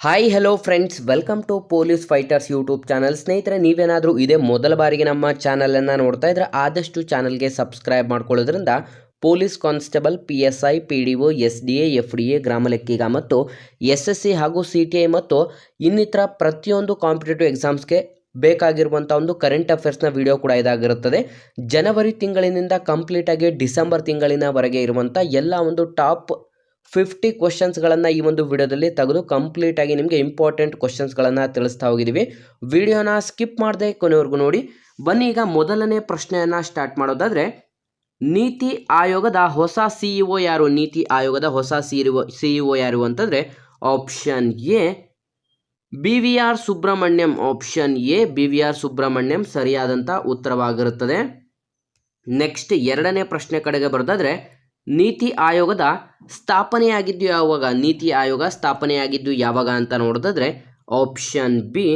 Hi hello friends welcome to police fighters YouTube channel ಸ್ನೇಹಿತರೆ ನೀವೇನಾದರೂ ಇದೇ ಮೊದಲ ಬಾರಿಗೆ ನಮ್ಮ ಚಾನಲನ್ನು ನೋಡ್ತಾ ಇದ್ರೆ ಆದಷ್ಟು ಚಾನಲ್ಗೆ ಸಬ್ಸ್ಕ್ರೈಬ್ ಮಾಡ್ಕೊಳ್ಳೋದ್ರಿಂದ police constable P S I P D O S D A F D A ಗ್ರಾಮ ಲೆಕ್ಕಿಗ ಮತ್ತು ಎಸ್ ಎಸ್ ಸಿ ಹಾಗೂ ಸಿ ಟಿ ಐ ಮತ್ತು ಇನ್ನಿತರ ಪ್ರತಿಯೊಂದು ಕಾಂಪಿಟೇಟಿವ್ ಎಕ್ಸಾಮ್ಸ್ಗೆ ಬೇಕಾಗಿರುವಂಥ ಒಂದು ಕರೆಂಟ್ ಅಫೇರ್ಸ್ನ ವಿಡಿಯೋ ಕೂಡ ಇದಾಗಿರುತ್ತದೆ. ಜನವರಿ ತಿಂಗಳಿನಿಂದ ಕಂಪ್ಲೀಟಾಗಿ ಡಿಸೆಂಬರ್ ತಿಂಗಳಿನವರೆಗೆ ಇರುವಂಥ ಎಲ್ಲ ಒಂದು ಟಾಪ್ ಫಿಫ್ಟಿ ಕ್ವಶನ್ಸ್ಗಳನ್ನು ಈ ಒಂದು ವಿಡಿಯೋದಲ್ಲಿ ತೆಗೆದು ಕಂಪ್ಲೀಟಾಗಿ ನಿಮಗೆ ಇಂಪಾರ್ಟೆಂಟ್ ಕ್ವಶನ್ಸ್ಗಳನ್ನು ತಿಳಿಸ್ತಾ ಹೋಗಿದ್ದೀವಿ. ವಿಡಿಯೋನ ಸ್ಕಿಪ್ ಮಾಡದೆ ಕೊನೆವರೆಗೂ ನೋಡಿ. ಬನ್ನಿ ಈಗ ಮೊದಲನೇ ಪ್ರಶ್ನೆಯನ್ನು ಸ್ಟಾರ್ಟ್ ಮಾಡೋದಾದರೆ, ನೀತಿ ಆಯೋಗದ ಹೊಸ ಸಿ ಇ ಒ ಯಾರು? ನೀತಿ ಆಯೋಗದ ಹೊಸ ಸಿ ಸಿ ಇ ಒ ಯಾರು ಅಂತಂದರೆ option A B V R Subrahmanyam. Option A B V R Subrahmanyam ಸರಿಯಾದಂಥ ಉತ್ತರವಾಗಿರುತ್ತದೆ. ನೆಕ್ಸ್ಟ್ ಎರಡನೇ ಪ್ರಶ್ನೆ ಕಡೆಗೆ ಬರೋದಾದ್ರೆ ನೀತಿ ಆಯೋಗದ ಸ್ಥಾಪನೆಯಾಗಿದ್ದು ಯಾವಾಗ? ನೀತಿ ಆಯೋಗ ಸ್ಥಾಪನೆಯಾಗಿದ್ದು ಯಾವಾಗ ಅಂತ ನೋಡೋದಾದ್ರೆ ಆಪ್ಷನ್ ಬಿ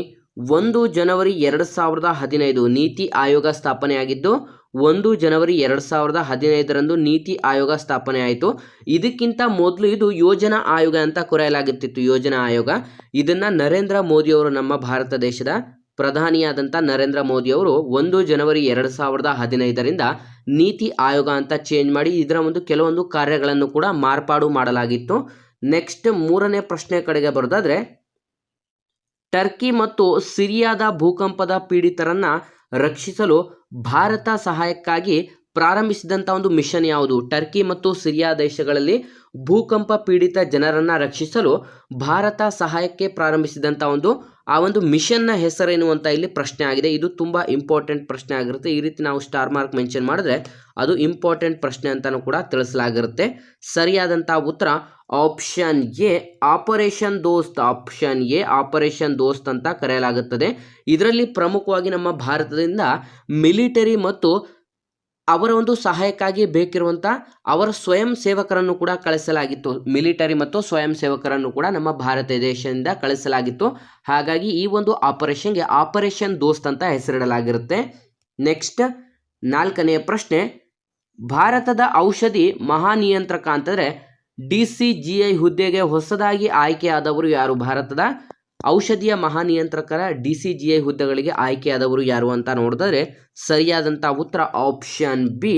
ಒಂದು ಜನವರಿ ಎರಡು ಸಾವಿರದ ಹದಿನೈದು ನೀತಿ ಆಯೋಗ ಸ್ಥಾಪನೆಯಾಗಿದ್ದು, ಒಂದು ಜನವರಿ ಎರಡು ಸಾವಿರದ ಹದಿನೈದರಂದು ನೀತಿ ಆಯೋಗ ಸ್ಥಾಪನೆ ಆಯಿತು. ಇದಕ್ಕಿಂತ ಮೊದಲು ಇದು ಯೋಜನಾ ಆಯೋಗ ಅಂತ ಕರೆಯಲಾಗುತ್ತಿತ್ತು. ಯೋಜನಾ ಆಯೋಗ. ಇದನ್ನು ನರೇಂದ್ರ ಮೋದಿಯವರು ನಮ್ಮ ಭಾರತ ದೇಶದ ಪ್ರಧಾನಿಯಾದಂಥ ನರೇಂದ್ರ ಮೋದಿಯವರು ಒಂದು ಜನವರಿ ಎರಡು ಸಾವಿರದ ಹದಿನೈದರಿಂದ ನೀತಿ ಆಯೋಗ ಅಂತ ಚೇಂಜ್ ಮಾಡಿ ಇದರ ಒಂದು ಕೆಲವೊಂದು ಕಾರ್ಯಗಳನ್ನು ಕೂಡ ಮಾರ್ಪಾಡು ಮಾಡಲಾಗಿತ್ತು. ನೆಕ್ಸ್ಟ್ ಮೂರನೇ ಪ್ರಶ್ನೆ ಕಡೆಗೆ ಬರೋದಾದರೆ, ಟರ್ಕಿ ಮತ್ತು ಸಿರಿಯಾದ ಭೂಕಂಪದ ಪೀಡಿತರನ್ನು ರಕ್ಷಿಸಲು ಭಾರತ ಸಹಾಯಕ್ಕಾಗಿ ಪ್ರಾರಂಭಿಸಿದಂಥ ಒಂದು ಮಿಷನ್ ಯಾವುದು? ಟರ್ಕಿ ಮತ್ತು ಸಿರಿಯಾ ದೇಶಗಳಲ್ಲಿ ಭೂಕಂಪ ಪೀಡಿತ ಜನರನ್ನು ರಕ್ಷಿಸಲು ಭಾರತ ಸಹಾಯಕ್ಕೆ ಪ್ರಾರಂಭಿಸಿದಂಥ ಒಂದು ಆ ಒಂದು ಮಿಷನ್ನ ಹೆಸರೇನು ಅಂತ ಇಲ್ಲಿ ಪ್ರಶ್ನೆ ಆಗಿದೆ. ಇದು ತುಂಬ ಇಂಪಾರ್ಟೆಂಟ್ ಪ್ರಶ್ನೆ ಆಗಿರುತ್ತೆ. ಈ ರೀತಿ ನಾವು ಸ್ಟಾರ್ ಮಾರ್ಕ್ ಮೆನ್ಷನ್ ಮಾಡಿದ್ರೆ ಅದು ಇಂಪಾರ್ಟೆಂಟ್ ಪ್ರಶ್ನೆ ಅಂತಲೂ ಕೂಡ ತಿಳಿಸಲಾಗಿರುತ್ತೆ. ಸರಿಯಾದಂಥ ಉತ್ತರ option A operation Dost option A operation Dost ಅಂತ ಕರೆಯಲಾಗುತ್ತದೆ. ಇದರಲ್ಲಿ ಪ್ರಮುಖವಾಗಿ ನಮ್ಮ ಭಾರತದಿಂದ ಮಿಲಿಟರಿ ಮತ್ತು ಅವರ ಒಂದು ಸಹಾಯಕ್ಕಾಗಿ ಬೇಕಿರುವಂಥ ಅವರ ಸ್ವಯಂ ಸೇವಕರನ್ನು ಕೂಡ ಕಳಿಸಲಾಗಿತ್ತು. ಮಿಲಿಟರಿ ಮತ್ತು ಸ್ವಯಂ ಸೇವಕರನ್ನು ಕೂಡ ನಮ್ಮ ಭಾರತ ದೇಶದಿಂದ ಕಳಿಸಲಾಗಿತ್ತು. ಹಾಗಾಗಿ ಈ ಒಂದು ಆಪರೇಷನ್ಗೆ ಆಪರೇಷನ್ ದೋಸ್ತ್ ಅಂತ ಹೆಸರಿಡಲಾಗಿರುತ್ತೆ. ನೆಕ್ಸ್ಟ್ ನಾಲ್ಕನೆಯ ಪ್ರಶ್ನೆ, ಭಾರತದ ಔಷಧಿ ಮಹಾನಿಯಂತ್ರಕ ಅಂತಂದರೆ ಡಿ ಸಿ ಜಿ ಐ ಹುದ್ದೆಗೆ ಹೊಸದಾಗಿ ಆಯ್ಕೆಯಾದವರು ಯಾರು? ಭಾರತದ ಔಷಧಿಯ ಮಹಾನಿಯಂತ್ರಕರ ಡಿ ಸಿ ಜಿ ಐ ಹುದ್ದೆಗಳಿಗೆ ಆಯ್ಕೆಯಾದವರು ಯಾರು ಅಂತ ನೋಡಿದರೆ ಸರಿಯಾದಂಥ ಉತ್ತರ option B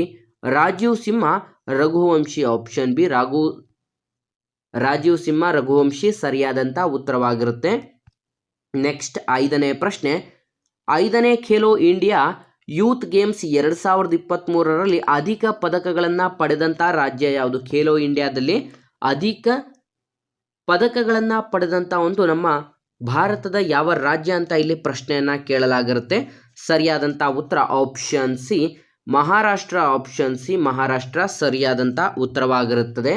Rajeev Singh, Raghuvanshi option B Raghu, Rajeev Singh, Raghuvanshi ಸರಿಯಾದಂಥ ಉತ್ತರವಾಗಿರುತ್ತೆ. ನೆಕ್ಸ್ಟ್ ಐದನೇ ಪ್ರಶ್ನೆ, ಐದನೇ ಖೇಲೋ ಇಂಡಿಯಾ ಯೂತ್ ಗೇಮ್ಸ್ ಎರಡು ಸಾವಿರದ ಇಪ್ಪತ್ತ್ಮೂರರಲ್ಲಿ ಅಧಿಕ ಪದಕಗಳನ್ನು ಪಡೆದಂಥ ರಾಜ್ಯ ಯಾವುದು? ಖೇಲೋ ಇಂಡಿಯಾದಲ್ಲಿ ಅಧಿಕ ಪದಕಗಳನ್ನು ಪಡೆದಂಥ ಒಂದು ನಮ್ಮ ಭಾರತದ ಯಾವ ರಾಜ್ಯ ಅಂತ ಇಲ್ಲಿ ಪ್ರಶ್ನೆಯನ್ನು ಕೇಳಲಾಗಿರುತ್ತೆ. ಸರಿಯಾದಂಥ ಉತ್ತರ option C Maharashtra option C Maharashtra ಸರಿಯಾದಂಥ ಉತ್ತರವಾಗಿರುತ್ತದೆ.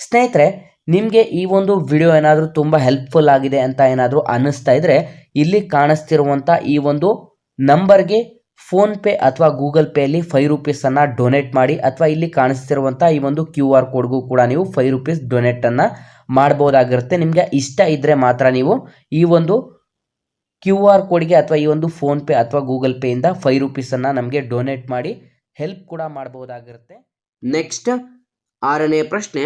ಸ್ನೇಹಿತರೆ, ನಿಮಗೆ ಈ ಒಂದು ವಿಡಿಯೋ ಏನಾದರೂ ತುಂಬ ಹೆಲ್ಪ್ಫುಲ್ ಆಗಿದೆ ಅಂತ ಏನಾದರೂ ಅನ್ನಿಸ್ತಾ ಇದ್ದರೆ ಇಲ್ಲಿ ಕಾಣಿಸ್ತಿರುವಂಥ ಈ ಒಂದು ನಂಬರ್ಗೆ ಫೋನ್ಪೇ ಅಥವಾ ಗೂಗಲ್ ಪೇಯಲ್ಲಿ ಫೈವ್ ರುಪೀಸನ್ನು ಡೊನೇಟ್ ಮಾಡಿ, ಅಥವಾ ಇಲ್ಲಿ ಕಾಣಿಸ್ತಿರುವಂಥ ಈ ಒಂದು ಕ್ಯೂ ಆರ್ ಕೋಡ್ಗೂ ಕೂಡ ನೀವು ಫೈವ್ ರುಪೀಸ್ ಡೊನೇಟನ್ನು ಮಾಡ್ಬೋದಾಗಿರುತ್ತೆ. ನಿಮಗೆ ಇಷ್ಟ ಇದ್ದರೆ ಮಾತ್ರ ನೀವು ಈ ಒಂದು ಕ್ಯೂ ಆರ್ ಕೋಡ್ಗೆ ಅಥವಾ ಈ ಒಂದು ಫೋನ್ಪೇ ಅಥವಾ ಗೂಗಲ್ ಪೇಯಿಂದ ಫೈವ್ ರುಪೀಸನ್ನು ನಮಗೆ ಡೊನೇಟ್ ಮಾಡಿ ಹೆಲ್ಪ್ ಕೂಡ ಮಾಡ್ಬೋದಾಗಿರುತ್ತೆ. ನೆಕ್ಸ್ಟ್ ಆರನೇ ಪ್ರಶ್ನೆ,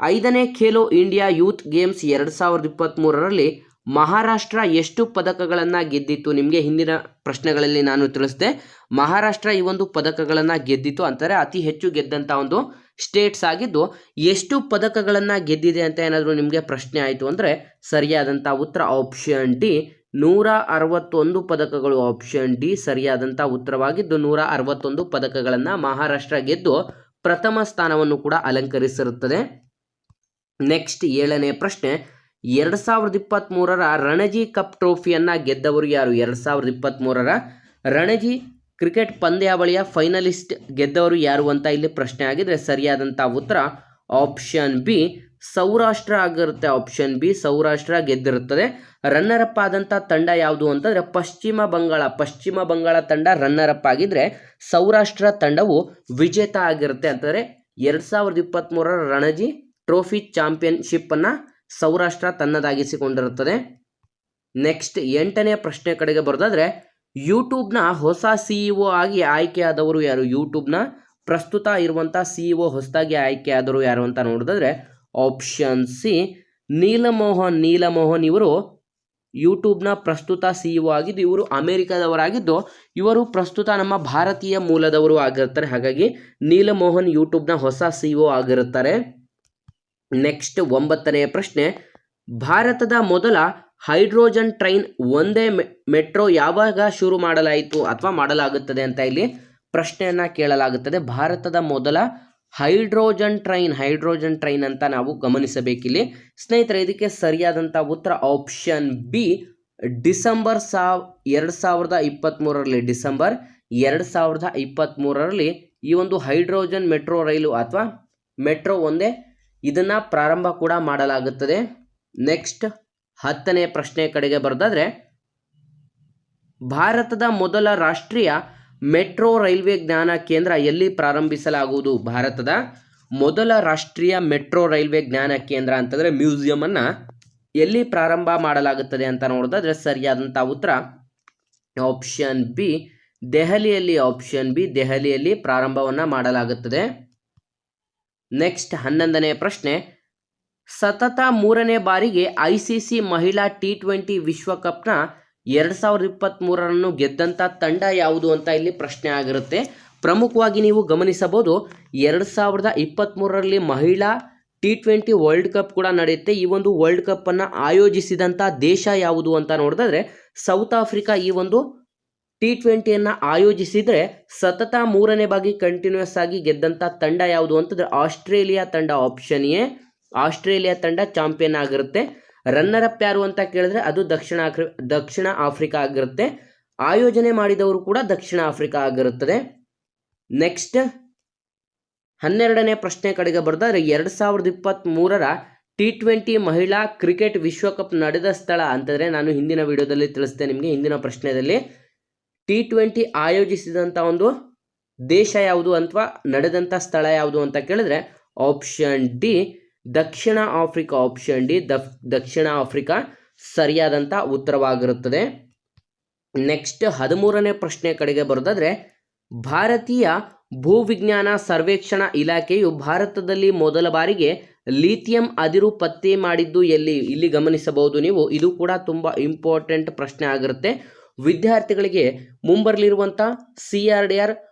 ಐದನೇ ಖೇಲೋ ಇಂಡಿಯಾ ಯೂತ್ ಗೇಮ್ಸ್ ಎರಡು ಸಾವಿರದ ಇಪ್ಪತ್ತ್ಮೂರರಲ್ಲಿ ಮಹಾರಾಷ್ಟ್ರ ಎಷ್ಟು ಪದಕಗಳನ್ನು ಗೆದ್ದಿತ್ತು? ನಿಮಗೆ ಹಿಂದಿನ ಪ್ರಶ್ನೆಗಳಲ್ಲಿ ನಾನು ತಿಳಿಸಿದೆ. ಮಹಾರಾಷ್ಟ್ರ ಈ ಒಂದು ಪದಕಗಳನ್ನು ಗೆದ್ದಿತ್ತು ಅಂತಾರೆ. ಅತಿ ಹೆಚ್ಚು ಗೆದ್ದಂಥ ಒಂದು ಸ್ಟೇಟ್ಸ್ ಆಗಿದ್ದು ಎಷ್ಟು ಪದಕಗಳನ್ನು ಗೆದ್ದಿದೆ ಅಂತ ಏನಾದರೂ ನಿಮಗೆ ಪ್ರಶ್ನೆ ಆಯಿತು ಅಂದರೆ ಸರಿಯಾದಂಥ ಉತ್ತರ ಆಪ್ಷನ್ ಡಿ ನೂರ ಅರವತ್ತೊಂದು ಪದಕಗಳು ಆಪ್ಷನ್ ಡಿ ಸರಿಯಾದಂಥ ಉತ್ತರವಾಗಿದ್ದು ನೂರ ಅರವತ್ತೊಂದು ಪದಕಗಳನ್ನು ಮಹಾರಾಷ್ಟ್ರ ಗೆದ್ದು ಪ್ರಥಮ ಸ್ಥಾನವನ್ನು ಕೂಡ ಅಲಂಕರಿಸಿರುತ್ತದೆ. ನೆಕ್ಸ್ಟ್ ಏಳನೇ ಪ್ರಶ್ನೆ. ಎರಡು ಸಾವಿರದ ಇಪ್ಪತ್ತ್ಮೂರರ ರಣಜಿ ಕಪ್ ಟ್ರೋಫಿಯನ್ನು ಗೆದ್ದವರು ಯಾರು? ಎರಡು ಸಾವಿರದ ಇಪ್ಪತ್ತ್ಮೂರರ ರಣಜಿ ಕ್ರಿಕೆಟ್ ಪಂದ್ಯಾವಳಿಯ ಫೈನಲಿಸ್ಟ್ ಗೆದ್ದವರು ಯಾರು ಅಂತ ಇಲ್ಲಿ ಪ್ರಶ್ನೆ ಆಗಿದ್ರೆ ಸರಿಯಾದಂಥ ಉತ್ತರ ಆಪ್ಷನ್ ಬಿ. ಸೌರಾಷ್ಟ್ರ ಆಗಿರುತ್ತೆ. ಆಪ್ಷನ್ ಬಿ, ಸೌರಾಷ್ಟ್ರ ಗೆದ್ದಿರುತ್ತದೆ. ರನ್ನರ್ ಅಪ್ ಆದಂಥ ತಂಡ ಯಾವುದು ಅಂತಂದರೆ ಪಶ್ಚಿಮ ಬಂಗಾಳ. ಪಶ್ಚಿಮ ಬಂಗಾಳ ತಂಡ ರನ್ನರ್ ಅಪ್ ಆಗಿದ್ರೆ ಸೌರಾಷ್ಟ್ರ ತಂಡವು ವಿಜೇತ ಆಗಿರುತ್ತೆ ಅಂತಂದರೆ ಎರಡು ಸಾವಿರದ ಇಪ್ಪತ್ತ್ಮೂರರ ರಣಜಿ ಟ್ರೋಫಿ ಚಾಂಪಿಯನ್ಶಿಪ್ಪನ್ನು ಸೌರಾಷ್ಟ್ರ ತನ್ನದಾಗಿಸಿಕೊಂಡಿರುತ್ತದೆ. ನೆಕ್ಸ್ಟ್ ಎಂಟನೇ ಪ್ರಶ್ನೆ ಕಡೆಗೆ ಬರೋದಾದ್ರೆ ಯೂಟ್ಯೂಬ್ನ ಹೊಸ ಸಿಇಒ ಆಗಿ ಆಯ್ಕೆಯಾದವರು ಯಾರು? ಯೂಟ್ಯೂಬ್ನ ಪ್ರಸ್ತುತ ಇರುವಂಥ ಸಿಇಒ ಹೊಸದಾಗಿ ಆಯ್ಕೆಯಾದರು ಯಾರು ಅಂತ ನೋಡಿದ್ರೆ ಆಪ್ಷನ್ ಸಿ ನೀಲಮೋಹನ್ ನೀಲಮೋಹನ್ ಇವರು ಯೂಟ್ಯೂಬ್ನ ಪ್ರಸ್ತುತ ಸಿಇಒ ಆಗಿದ್ದು, ಇವರು ಅಮೆರಿಕದವರಾಗಿದ್ದು, ಇವರು ಪ್ರಸ್ತುತ ನಮ್ಮ ಭಾರತೀಯ ಮೂಲದವರು ಆಗಿರ್ತಾರೆ. ಹಾಗಾಗಿ ನೀಲಮೋಹನ್ ಯೂಟ್ಯೂಬ್ನ ಹೊಸ ಸಿಇಒ ಆಗಿರುತ್ತಾರೆ. ನೆಕ್ಸ್ಟ್ ಒಂಬತ್ತನೆಯ ಪ್ರಶ್ನೆ, ಭಾರತದ ಮೊದಲ ಹೈಡ್ರೋಜನ್ ಟ್ರೈನ್ ಒಂದೇ ಮೆಟ್ರೋ ಯಾವಾಗ ಶುರು ಮಾಡಲಾಯಿತು ಅಥವಾ ಮಾಡಲಾಗುತ್ತದೆ ಅಂತ ಇಲ್ಲಿ ಪ್ರಶ್ನೆಯನ್ನ ಕೇಳಲಾಗುತ್ತದೆ. ಭಾರತದ ಮೊದಲ ಹೈಡ್ರೋಜನ್ ಟ್ರೈನ್ ಹೈಡ್ರೋಜನ್ ಟ್ರೈನ್ ಅಂತ ನಾವು ಗಮನಿಸಬೇಕಿಲ್ಲಿ. ಸ್ನೇಹಿತರೆ, ಇದಕ್ಕೆ ಸರಿಯಾದಂಥ ಉತ್ತರ ಆಪ್ಷನ್ ಬಿ, ಡಿಸೆಂಬರ್ ಸಾವ್, ಎರಡು ಸಾವಿರದ ಇಪ್ಪತ್ತ್ಮೂರರಲ್ಲಿ ಡಿಸೆಂಬರ್ ಎರಡು ಸಾವಿರದ ಇಪ್ಪತ್ತ್ಮೂರರಲ್ಲಿ ಈ ಒಂದು ಹೈಡ್ರೋಜನ್ ಮೆಟ್ರೋ ರೈಲು ಅಥವಾ ಮೆಟ್ರೋ ಒಂದೇ ಇದನ್ನು ಪ್ರಾರಂಭ ಕೂಡ ಮಾಡಲಾಗುತ್ತದೆ. ನೆಕ್ಸ್ಟ್. ಹತ್ತನೇ ಪ್ರಶ್ನೆ ಕಡೆಗೆ ಬರೆದಾದ್ರೆ, ಭಾರತದ ಮೊದಲ ರಾಷ್ಟ್ರೀಯ ಮೆಟ್ರೋ ರೈಲ್ವೆ ಜ್ಞಾನ ಕೇಂದ್ರ ಎಲ್ಲಿ ಪ್ರಾರಂಭಿಸಲಾಗುವುದು? ಭಾರತದ ಮೊದಲ ರಾಷ್ಟ್ರೀಯ ಮೆಟ್ರೋ ರೈಲ್ವೆ ಜ್ಞಾನ ಕೇಂದ್ರ ಅಂತಂದರೆ ಮ್ಯೂಸಿಯಮನ್ನು ಎಲ್ಲಿ ಪ್ರಾರಂಭ ಮಾಡಲಾಗುತ್ತದೆ ಅಂತ ನೋಡೋದಾದ್ರೆ ಸರಿಯಾದಂಥ ಉತ್ತರ ಆಪ್ಷನ್ ಬಿ, ದೆಹಲಿಯಲ್ಲಿ. ಆಪ್ಷನ್ ಬಿ, ದೆಹಲಿಯಲ್ಲಿ ಪ್ರಾರಂಭವನ್ನು ಮಾಡಲಾಗುತ್ತದೆ. ನೆಕ್ಸ್ಟ್ ಹನ್ನೊಂದನೇ ಪ್ರಶ್ನೆ ಸತತ ಮೂರನೇ ಬಾರಿಗೆ ಐ ಸಿ ಸಿ ಮಹಿಳಾ ಟಿ ಟ್ವೆಂಟಿ ವಿಶ್ವಕಪ್ನ ಎರಡು ಸಾವಿರದ ಇಪ್ಪತ್ತ್ಮೂರರನ್ನು ಗೆದ್ದಂಥ ತಂಡ ಯಾವುದು ಅಂತ ಇಲ್ಲಿ ಪ್ರಶ್ನೆ ಆಗಿರುತ್ತೆ. ಪ್ರಮುಖವಾಗಿ ನೀವು ಗಮನಿಸಬಹುದು, ಎರಡು ಸಾವಿರದ ಇಪ್ಪತ್ತ್ಮೂರರಲ್ಲಿ ಮಹಿಳಾ ಟಿ ಟ್ವೆಂಟಿ ವರ್ಲ್ಡ್ ಕಪ್ ಕೂಡ ನಡೆಯುತ್ತೆ. ಈ ಒಂದು ವರ್ಲ್ಡ್ ಕಪ್ಪನ್ನು ಆಯೋಜಿಸಿದಂಥ ದೇಶ ಯಾವುದು ಅಂತ ನೋಡಿದ್ರೆ ಸೌತ್ ಆಫ್ರಿಕಾ ಈ ಒಂದು ಟಿ ಟ್ವೆಂಟಿಯನ್ನು ಆಯೋಜಿಸಿದರೆ ಸತತ ಮೂರನೇ ಬಾಗಿ ಕಂಟಿನ್ಯೂಸ್ ಆಗಿ ಗೆದ್ದಂಥ ತಂಡ ಯಾವುದು ಅಂತಂದರೆ, ಆಸ್ಟ್ರೇಲಿಯಾ ತಂಡ ಆಪ್ಷನ್ ಎ ಆಸ್ಟ್ರೇಲಿಯಾ ತಂಡ ಚಾಂಪಿಯನ್ ಆಗಿರುತ್ತೆ. ರನ್ನರ್ ಅಪ್ ಯಾರು ಅಂತ ಕೇಳಿದ್ರೆ ಅದು ದಕ್ಷಿಣ ಆಫ್ರಿ, ದಕ್ಷಿಣ ಆಫ್ರಿಕಾ ಆಗಿರುತ್ತೆ. ಆಯೋಜನೆ ಮಾಡಿದವರು ಕೂಡ ದಕ್ಷಿಣ ಆಫ್ರಿಕಾ ಆಗಿರುತ್ತದೆ. ನೆಕ್ಸ್ಟ್ ಹನ್ನೆರಡನೇ ಪ್ರಶ್ನೆ ಕಡೆಗೆ ಬರೆದರೆ ಎರಡು ಸಾವಿರದ ಇಪ್ಪತ್ತ್ಮೂರರ ಟಿ ಟ್ವೆಂಟಿ ಮಹಿಳಾ ಕ್ರಿಕೆಟ್ ವಿಶ್ವಕಪ್ ನಡೆದ ಸ್ಥಳ ಅಂತಂದರೆ ನಾನು ಹಿಂದಿನ ವಿಡಿಯೋದಲ್ಲಿ ತಿಳಿಸಿದೆ ನಿಮಗೆ ಹಿಂದಿನ ಪ್ರಶ್ನೆಯಲ್ಲಿ ಟಿ ಟ್ವೆಂಟಿ ಆಯೋಜಿಸಿದಂಥ ಒಂದು ದೇಶ ಯಾವುದು ಅಥವಾ ನಡೆದಂಥ ಸ್ಥಳ ಯಾವುದು ಅಂತ ಕೇಳಿದ್ರೆ ಆಪ್ಷನ್ ಡಿ ದಕ್ಷಿಣ ಆಫ್ರಿಕಾ ಆಪ್ಷನ್ ಡಿ ದಕ್ಷಿಣ ಆಫ್ರಿಕಾ ಸರಿಯಾದಂಥ ಉತ್ತರವಾಗಿರುತ್ತದೆ. ನೆಕ್ಸ್ಟ್ ಹದಿಮೂರನೇ ಪ್ರಶ್ನೆ ಕಡೆಗೆ ಬರೋದಾದ್ರೆ, ಭಾರತೀಯ ಭೂವಿಜ್ಞಾನ ಸರ್ವೇಕ್ಷಣಾ ಇಲಾಖೆಯು ಭಾರತದಲ್ಲಿ ಮೊದಲ ಬಾರಿಗೆ ಲಿಥಿಯಂ ಅದಿರು ಪತ್ತೆ ಮಾಡಿದ್ದು ಎಲ್ಲಿ? ಇಲ್ಲಿ ಗಮನಿಸಬಹುದು ನೀವು. ಇದು ಕೂಡ ತುಂಬ ಇಂಪಾರ್ಟೆಂಟ್ ಪ್ರಶ್ನೆ ಆಗಿರುತ್ತೆ. ವಿದ್ಯಾರ್ಥಿಗಳಿಗೆ ಮುಂಬರಲಿರುವಂಥ ಸಿ ಆರ್ ಡಿ ಆರ್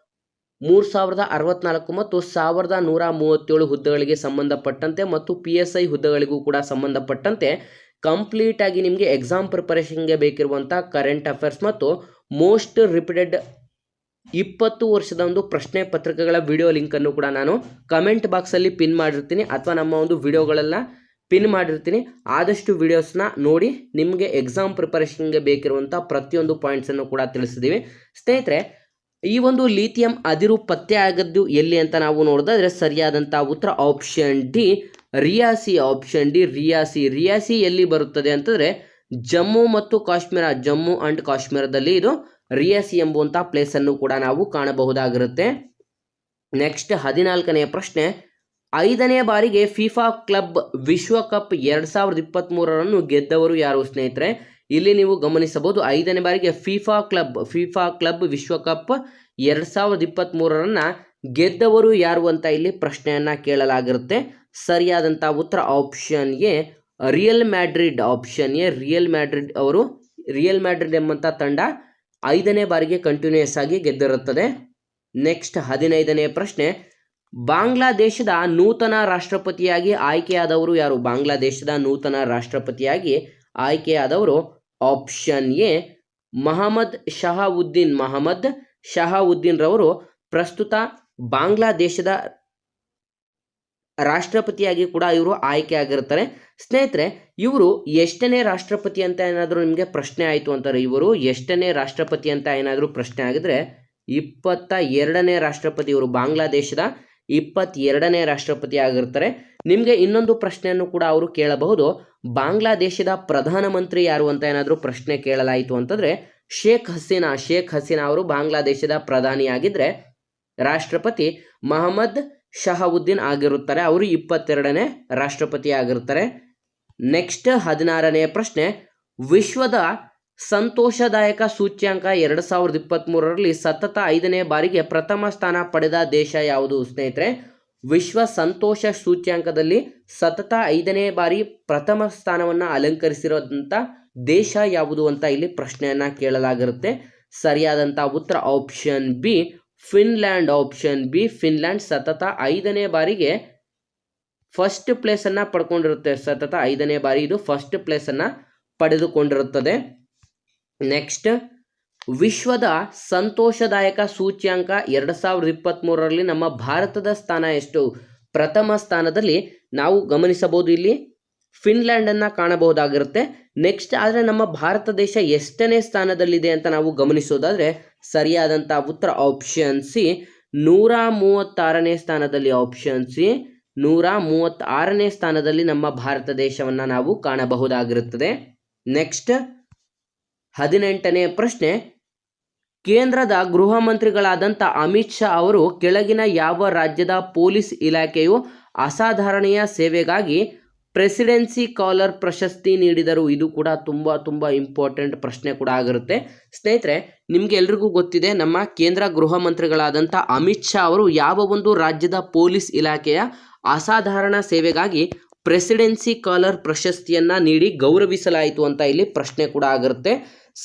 ಮೂರು ಸಾವಿರದ ಅರವತ್ನಾಲ್ಕು ಮತ್ತು ಸಾವಿರದ ನೂರ ಮೂವತ್ತೇಳು ಹುದ್ದೆಗಳಿಗೆ ಸಂಬಂಧಪಟ್ಟಂತೆ ಮತ್ತು ಪಿ ಎಸ್ ಐ ಹುದ್ದೆಗಳಿಗೂ ಕೂಡ ಸಂಬಂಧಪಟ್ಟಂತೆ ಕಂಪ್ಲೀಟ್ ಆಗಿ ನಿಮಗೆ ಎಕ್ಸಾಮ್ ಪ್ರಿಪರೇಷನ್ಗೆ ಬೇಕಿರುವಂಥ ಕರೆಂಟ್ ಅಫೇರ್ಸ್ ಮತ್ತು ಮೋಸ್ಟ್ ರಿಪೀಟೆಡ್ ಇಪ್ಪತ್ತು ವರ್ಷದ ಒಂದು ಪ್ರಶ್ನೆ ಪತ್ರಿಕೆಗಳ ವಿಡಿಯೋ ಲಿಂಕನ್ನು ಕೂಡ ನಾನು ಕಮೆಂಟ್ ಬಾಕ್ಸಲ್ಲಿ ಪಿನ್ ಮಾಡಿರ್ತೀನಿ ಅಥವಾ ನಮ್ಮ ಒಂದು ವಿಡಿಯೋಗಳೆಲ್ಲ ಪಿನ್ ಮಾಡಿರ್ತೀನಿ. ಆದಷ್ಟು ವಿಡಿಯೋಸ್ನ ನೋಡಿ ನಿಮಗೆ ಎಕ್ಸಾಮ್ ಪ್ರಿಪರೇಷನ್ಗೆ ಬೇಕಿರುವಂಥ ಪ್ರತಿಯೊಂದು ಪಾಯಿಂಟ್ಸನ್ನು ಕೂಡ ತಿಳಿಸಿದ್ದೀವಿ. ಸ್ನೇಹಿತರೆ ಈ ಒಂದು ಲಿಥಿಯಂ ಅದಿರು ಪತ್ತೆ ಆಗದ್ದು ಎಲ್ಲಿ ಅಂತ ನಾವು ನೋಡಿದ್ರೆ ಸರಿಯಾದಂಥ ಉತ್ತರ option D Reasi option D Reasi. Reasi ಎಲ್ಲಿ ಬರುತ್ತದೆ ಅಂತಂದರೆ ಜಮ್ಮು ಮತ್ತು ಕಾಶ್ಮೀರ, ಜಮ್ಮು ಅಂಡ್ ಕಾಶ್ಮೀರದಲ್ಲಿ ಇದು ರಿಯಾಸಿ ಎಂಬುವಂಥ ಪ್ಲೇಸನ್ನು ಕೂಡ ನಾವು ಕಾಣಬಹುದಾಗಿರುತ್ತೆ. ನೆಕ್ಸ್ಟ್ ಹದಿನಾಲ್ಕನೆಯ ಪ್ರಶ್ನೆ, ಐದನೇ ಬಾರಿಗೆ ಫಿಫಾ ಕ್ಲಬ್ ವಿಶ್ವಕಪ್ ಎರಡು ಸಾವಿರದ ಇಪ್ಪತ್ತ್ಮೂರರನ್ನು ಗೆದ್ದವರು ಯಾರು ಸ್ನೇಹಿತರೆ? ಇಲ್ಲಿ ನೀವು ಗಮನಿಸಬಹುದು ಐದನೇ ಬಾರಿಗೆ ಫಿಫಾ ಕ್ಲಬ್ ಫಿಫಾ ಕ್ಲಬ್ ವಿಶ್ವಕಪ್ ಎರಡು ಸಾವಿರದ ಇಪ್ಪತ್ತ್ಮೂರರನ್ನು ಗೆದ್ದವರು ಯಾರು ಅಂತ ಇಲ್ಲಿ ಪ್ರಶ್ನೆಯನ್ನು ಕೇಳಲಾಗಿರುತ್ತೆ. ಸರಿಯಾದಂಥ ಉತ್ತರ option A Real Madrid option A Real Madrid ಅವರು ರಿಯಲ್ ಮ್ಯಾಡ್ರಿಡ್ ಎಂಬಂಥ ತಂಡ ಐದನೇ ಬಾರಿಗೆ ಕಂಟಿನ್ಯೂಯಸ್ ಆಗಿ ಗೆದ್ದಿರುತ್ತದೆ. ನೆಕ್ಸ್ಟ್ ಹದಿನೈದನೇ ಪ್ರಶ್ನೆ, ಬಾಂಗ್ಲಾದೇಶದ ನೂತನ ರಾಷ್ಟ್ರಪತಿಯಾಗಿ ಆಯ್ಕೆಯಾದವರು ಯಾರು? ಬಾಂಗ್ಲಾದೇಶದ ನೂತನ ರಾಷ್ಟ್ರಪತಿಯಾಗಿ ಆಯ್ಕೆಯಾದವರು ಆಪ್ಷನ್ ಎ ಮಹಮ್ಮದ್ ಶಹಾವುದ್ದೀನ್ ಮಹಮ್ಮದ್ ಶಹಾವುದ್ದೀನ್ ರವರು ಪ್ರಸ್ತುತ ಬಾಂಗ್ಲಾದೇಶದ ರಾಷ್ಟ್ರಪತಿಯಾಗಿ ಕೂಡ ಇವರು ಆಯ್ಕೆ ಆಗಿರ್ತಾರೆ ಸ್ನೇಹಿತರೆ, ಇವರು ಎಷ್ಟನೇ ರಾಷ್ಟ್ರಪತಿ ಅಂತ ಏನಾದರೂ ನಿಮಗೆ ಪ್ರಶ್ನೆ ಆಯಿತು ಅಂತಾರೆ, ಇವರು ಎಷ್ಟನೇ ರಾಷ್ಟ್ರಪತಿ ಅಂತ ಏನಾದರೂ ಪ್ರಶ್ನೆ ಆಗಿದ್ರೆ ಇಪ್ಪತ್ತ ಎರಡನೇ ರಾಷ್ಟ್ರಪತಿ ಇವರು ಬಾಂಗ್ಲಾದೇಶದ ಇಪ್ಪತ್ತೆರಡನೇ ರಾಷ್ಟ್ರಪತಿ ಆಗಿರ್ತಾರೆ. ನಿಮಗೆ ಇನ್ನೊಂದು ಪ್ರಶ್ನೆಯನ್ನು ಕೂಡ ಅವರು ಕೇಳಬಹುದು. ಬಾಂಗ್ಲಾದೇಶದ ಪ್ರಧಾನಮಂತ್ರಿ ಯಾರು ಅಂತ ಏನಾದರೂ ಪ್ರಶ್ನೆ ಕೇಳಲಾಯಿತು ಅಂತಂದರೆ ಶೇಖ್ ಹಸೀನಾ ಶೇಖ್ ಹಸೀನಾ ಅವರು ಬಾಂಗ್ಲಾದೇಶದ ಪ್ರಧಾನಿಯಾಗಿದ್ದರೆ ರಾಷ್ಟ್ರಪತಿ ಮಹಮ್ಮದ್ ಶಹಾವುದ್ದೀನ್ ಆಗಿರುತ್ತಾರೆ. ಅವರು ಇಪ್ಪತ್ತೆರಡನೇ ರಾಷ್ಟ್ರಪತಿ ಆಗಿರುತ್ತಾರೆ. ನೆಕ್ಸ್ಟ್ ಹದಿನಾರನೇ ಪ್ರಶ್ನೆ, ವಿಶ್ವದ ಸಂತೋಷದಾಯಕ ಸೂಚ್ಯಾಂಕ ಎರಡು ಸಾವಿರದ ಇಪ್ಪತ್ತ್ಮೂರರಲ್ಲಿ ಸತತ ಐದನೇ ಬಾರಿಗೆ ಪ್ರಥಮ ಸ್ಥಾನ ಪಡೆದ ದೇಶ ಯಾವುದು ಸ್ನೇಹಿತರೆ? ವಿಶ್ವ ಸಂತೋಷ ಸೂಚ್ಯಾಂಕದಲ್ಲಿ ಸತತ ಐದನೇ ಬಾರಿ ಪ್ರಥಮ ಸ್ಥಾನವನ್ನು ಅಲಂಕರಿಸಿರೋದಂಥ ದೇಶ ಯಾವುದು ಅಂತ ಇಲ್ಲಿ ಪ್ರಶ್ನೆಯನ್ನು ಕೇಳಲಾಗಿರುತ್ತೆ. ಸರಿಯಾದಂಥ ಉತ್ತರ option B Finland option B Finland ಸತತ ಐದನೇ ಬಾರಿಗೆ ಫಸ್ಟ್ ಪ್ಲೇಸನ್ನು ಪಡ್ಕೊಂಡಿರುತ್ತೆ. ಸತತ ಐದನೇ ಬಾರಿ ಇದು ಫಸ್ಟ್ ಪ್ಲೇಸನ್ನು ಪಡೆದುಕೊಂಡಿರುತ್ತದೆ. ನೆಕ್ಸ್ಟ್ ವಿಶ್ವದ ಸಂತೋಷದಾಯಕ ಸೂಚ್ಯಾಂಕ ಎರಡು ಸಾವಿರದ ಇಪ್ಪತ್ತ್ಮೂರರಲ್ಲಿ ನಮ್ಮ ಭಾರತದ ಸ್ಥಾನ ಎಷ್ಟು? ಪ್ರಥಮ ಸ್ಥಾನದಲ್ಲಿ ನಾವು ಗಮನಿಸಬಹುದು ಇಲ್ಲಿ. ಫಿನ್ಲ್ಯಾಂಡನ್ನು ಕಾಣಬಹುದಾಗಿರುತ್ತೆ. ನೆಕ್ಸ್ಟ್ ಆದರೆ ನಮ್ಮ ಭಾರತ ದೇಶ ಎಷ್ಟನೇ ಸ್ಥಾನದಲ್ಲಿದೆ ಅಂತ ನಾವು ಗಮನಿಸೋದಾದರೆ ಸರಿಯಾದಂಥ ಉತ್ತರ ಆಪ್ಷನ್ ಸಿ. ನೂರ ಮೂವತ್ತಾರನೇ ಸ್ಥಾನದಲ್ಲಿ ಆಪ್ಷನ್ ಸಿ. ನೂರ ಮೂವತ್ತಾರನೇ ಸ್ಥಾನದಲ್ಲಿ ನಮ್ಮ ಭಾರತ ದೇಶವನ್ನು ನಾವು ಕಾಣಬಹುದಾಗಿರುತ್ತದೆ. ನೆಕ್ಸ್ಟ್ ಹದಿನೆಂಟನೇ ಪ್ರಶ್ನೆ. ಕೇಂದ್ರದ ಗೃಹ ಮಂತ್ರಿಗಳಾದಂಥ ಅಮಿತ್ ಶಾ ಅವರು ಕೆಳಗಿನ ಯಾವ ರಾಜ್ಯದ ಪೊಲೀಸ್ ಇಲಾಖೆಯು ಅಸಾಧಾರಣೀಯ ಸೇವೆಗಾಗಿ ಪ್ರೆಸಿಡೆನ್ಸಿ ಕಾಲರ್ ಪ್ರಶಸ್ತಿ ನೀಡಿದರು ಇದು ಕೂಡ ತುಂಬ ತುಂಬ ಇಂಪಾರ್ಟೆಂಟ್ ಪ್ರಶ್ನೆ ಕೂಡ ಆಗಿರುತ್ತೆ. ಸ್ನೇಹಿತರೆ ನಿಮಗೆ ಎಲ್ರಿಗೂ ಗೊತ್ತಿದೆ, ನಮ್ಮ ಕೇಂದ್ರ ಗೃಹ ಮಂತ್ರಿಗಳಾದಂಥ ಅಮಿತ್ ಶಾ ಅವರು ಯಾವ ಒಂದು ರಾಜ್ಯದ ಪೊಲೀಸ್ ಇಲಾಖೆಯ ಅಸಾಧಾರಣ ಸೇವೆಗಾಗಿ ಪ್ರೆಸಿಡೆನ್ಸಿ ಕಾಲರ್ ಪ್ರಶಸ್ತಿಯನ್ನು ನೀಡಿ ಗೌರವಿಸಲಾಯಿತು ಅಂತ ಇಲ್ಲಿ ಪ್ರಶ್ನೆ ಕೂಡ ಆಗಿರುತ್ತೆ.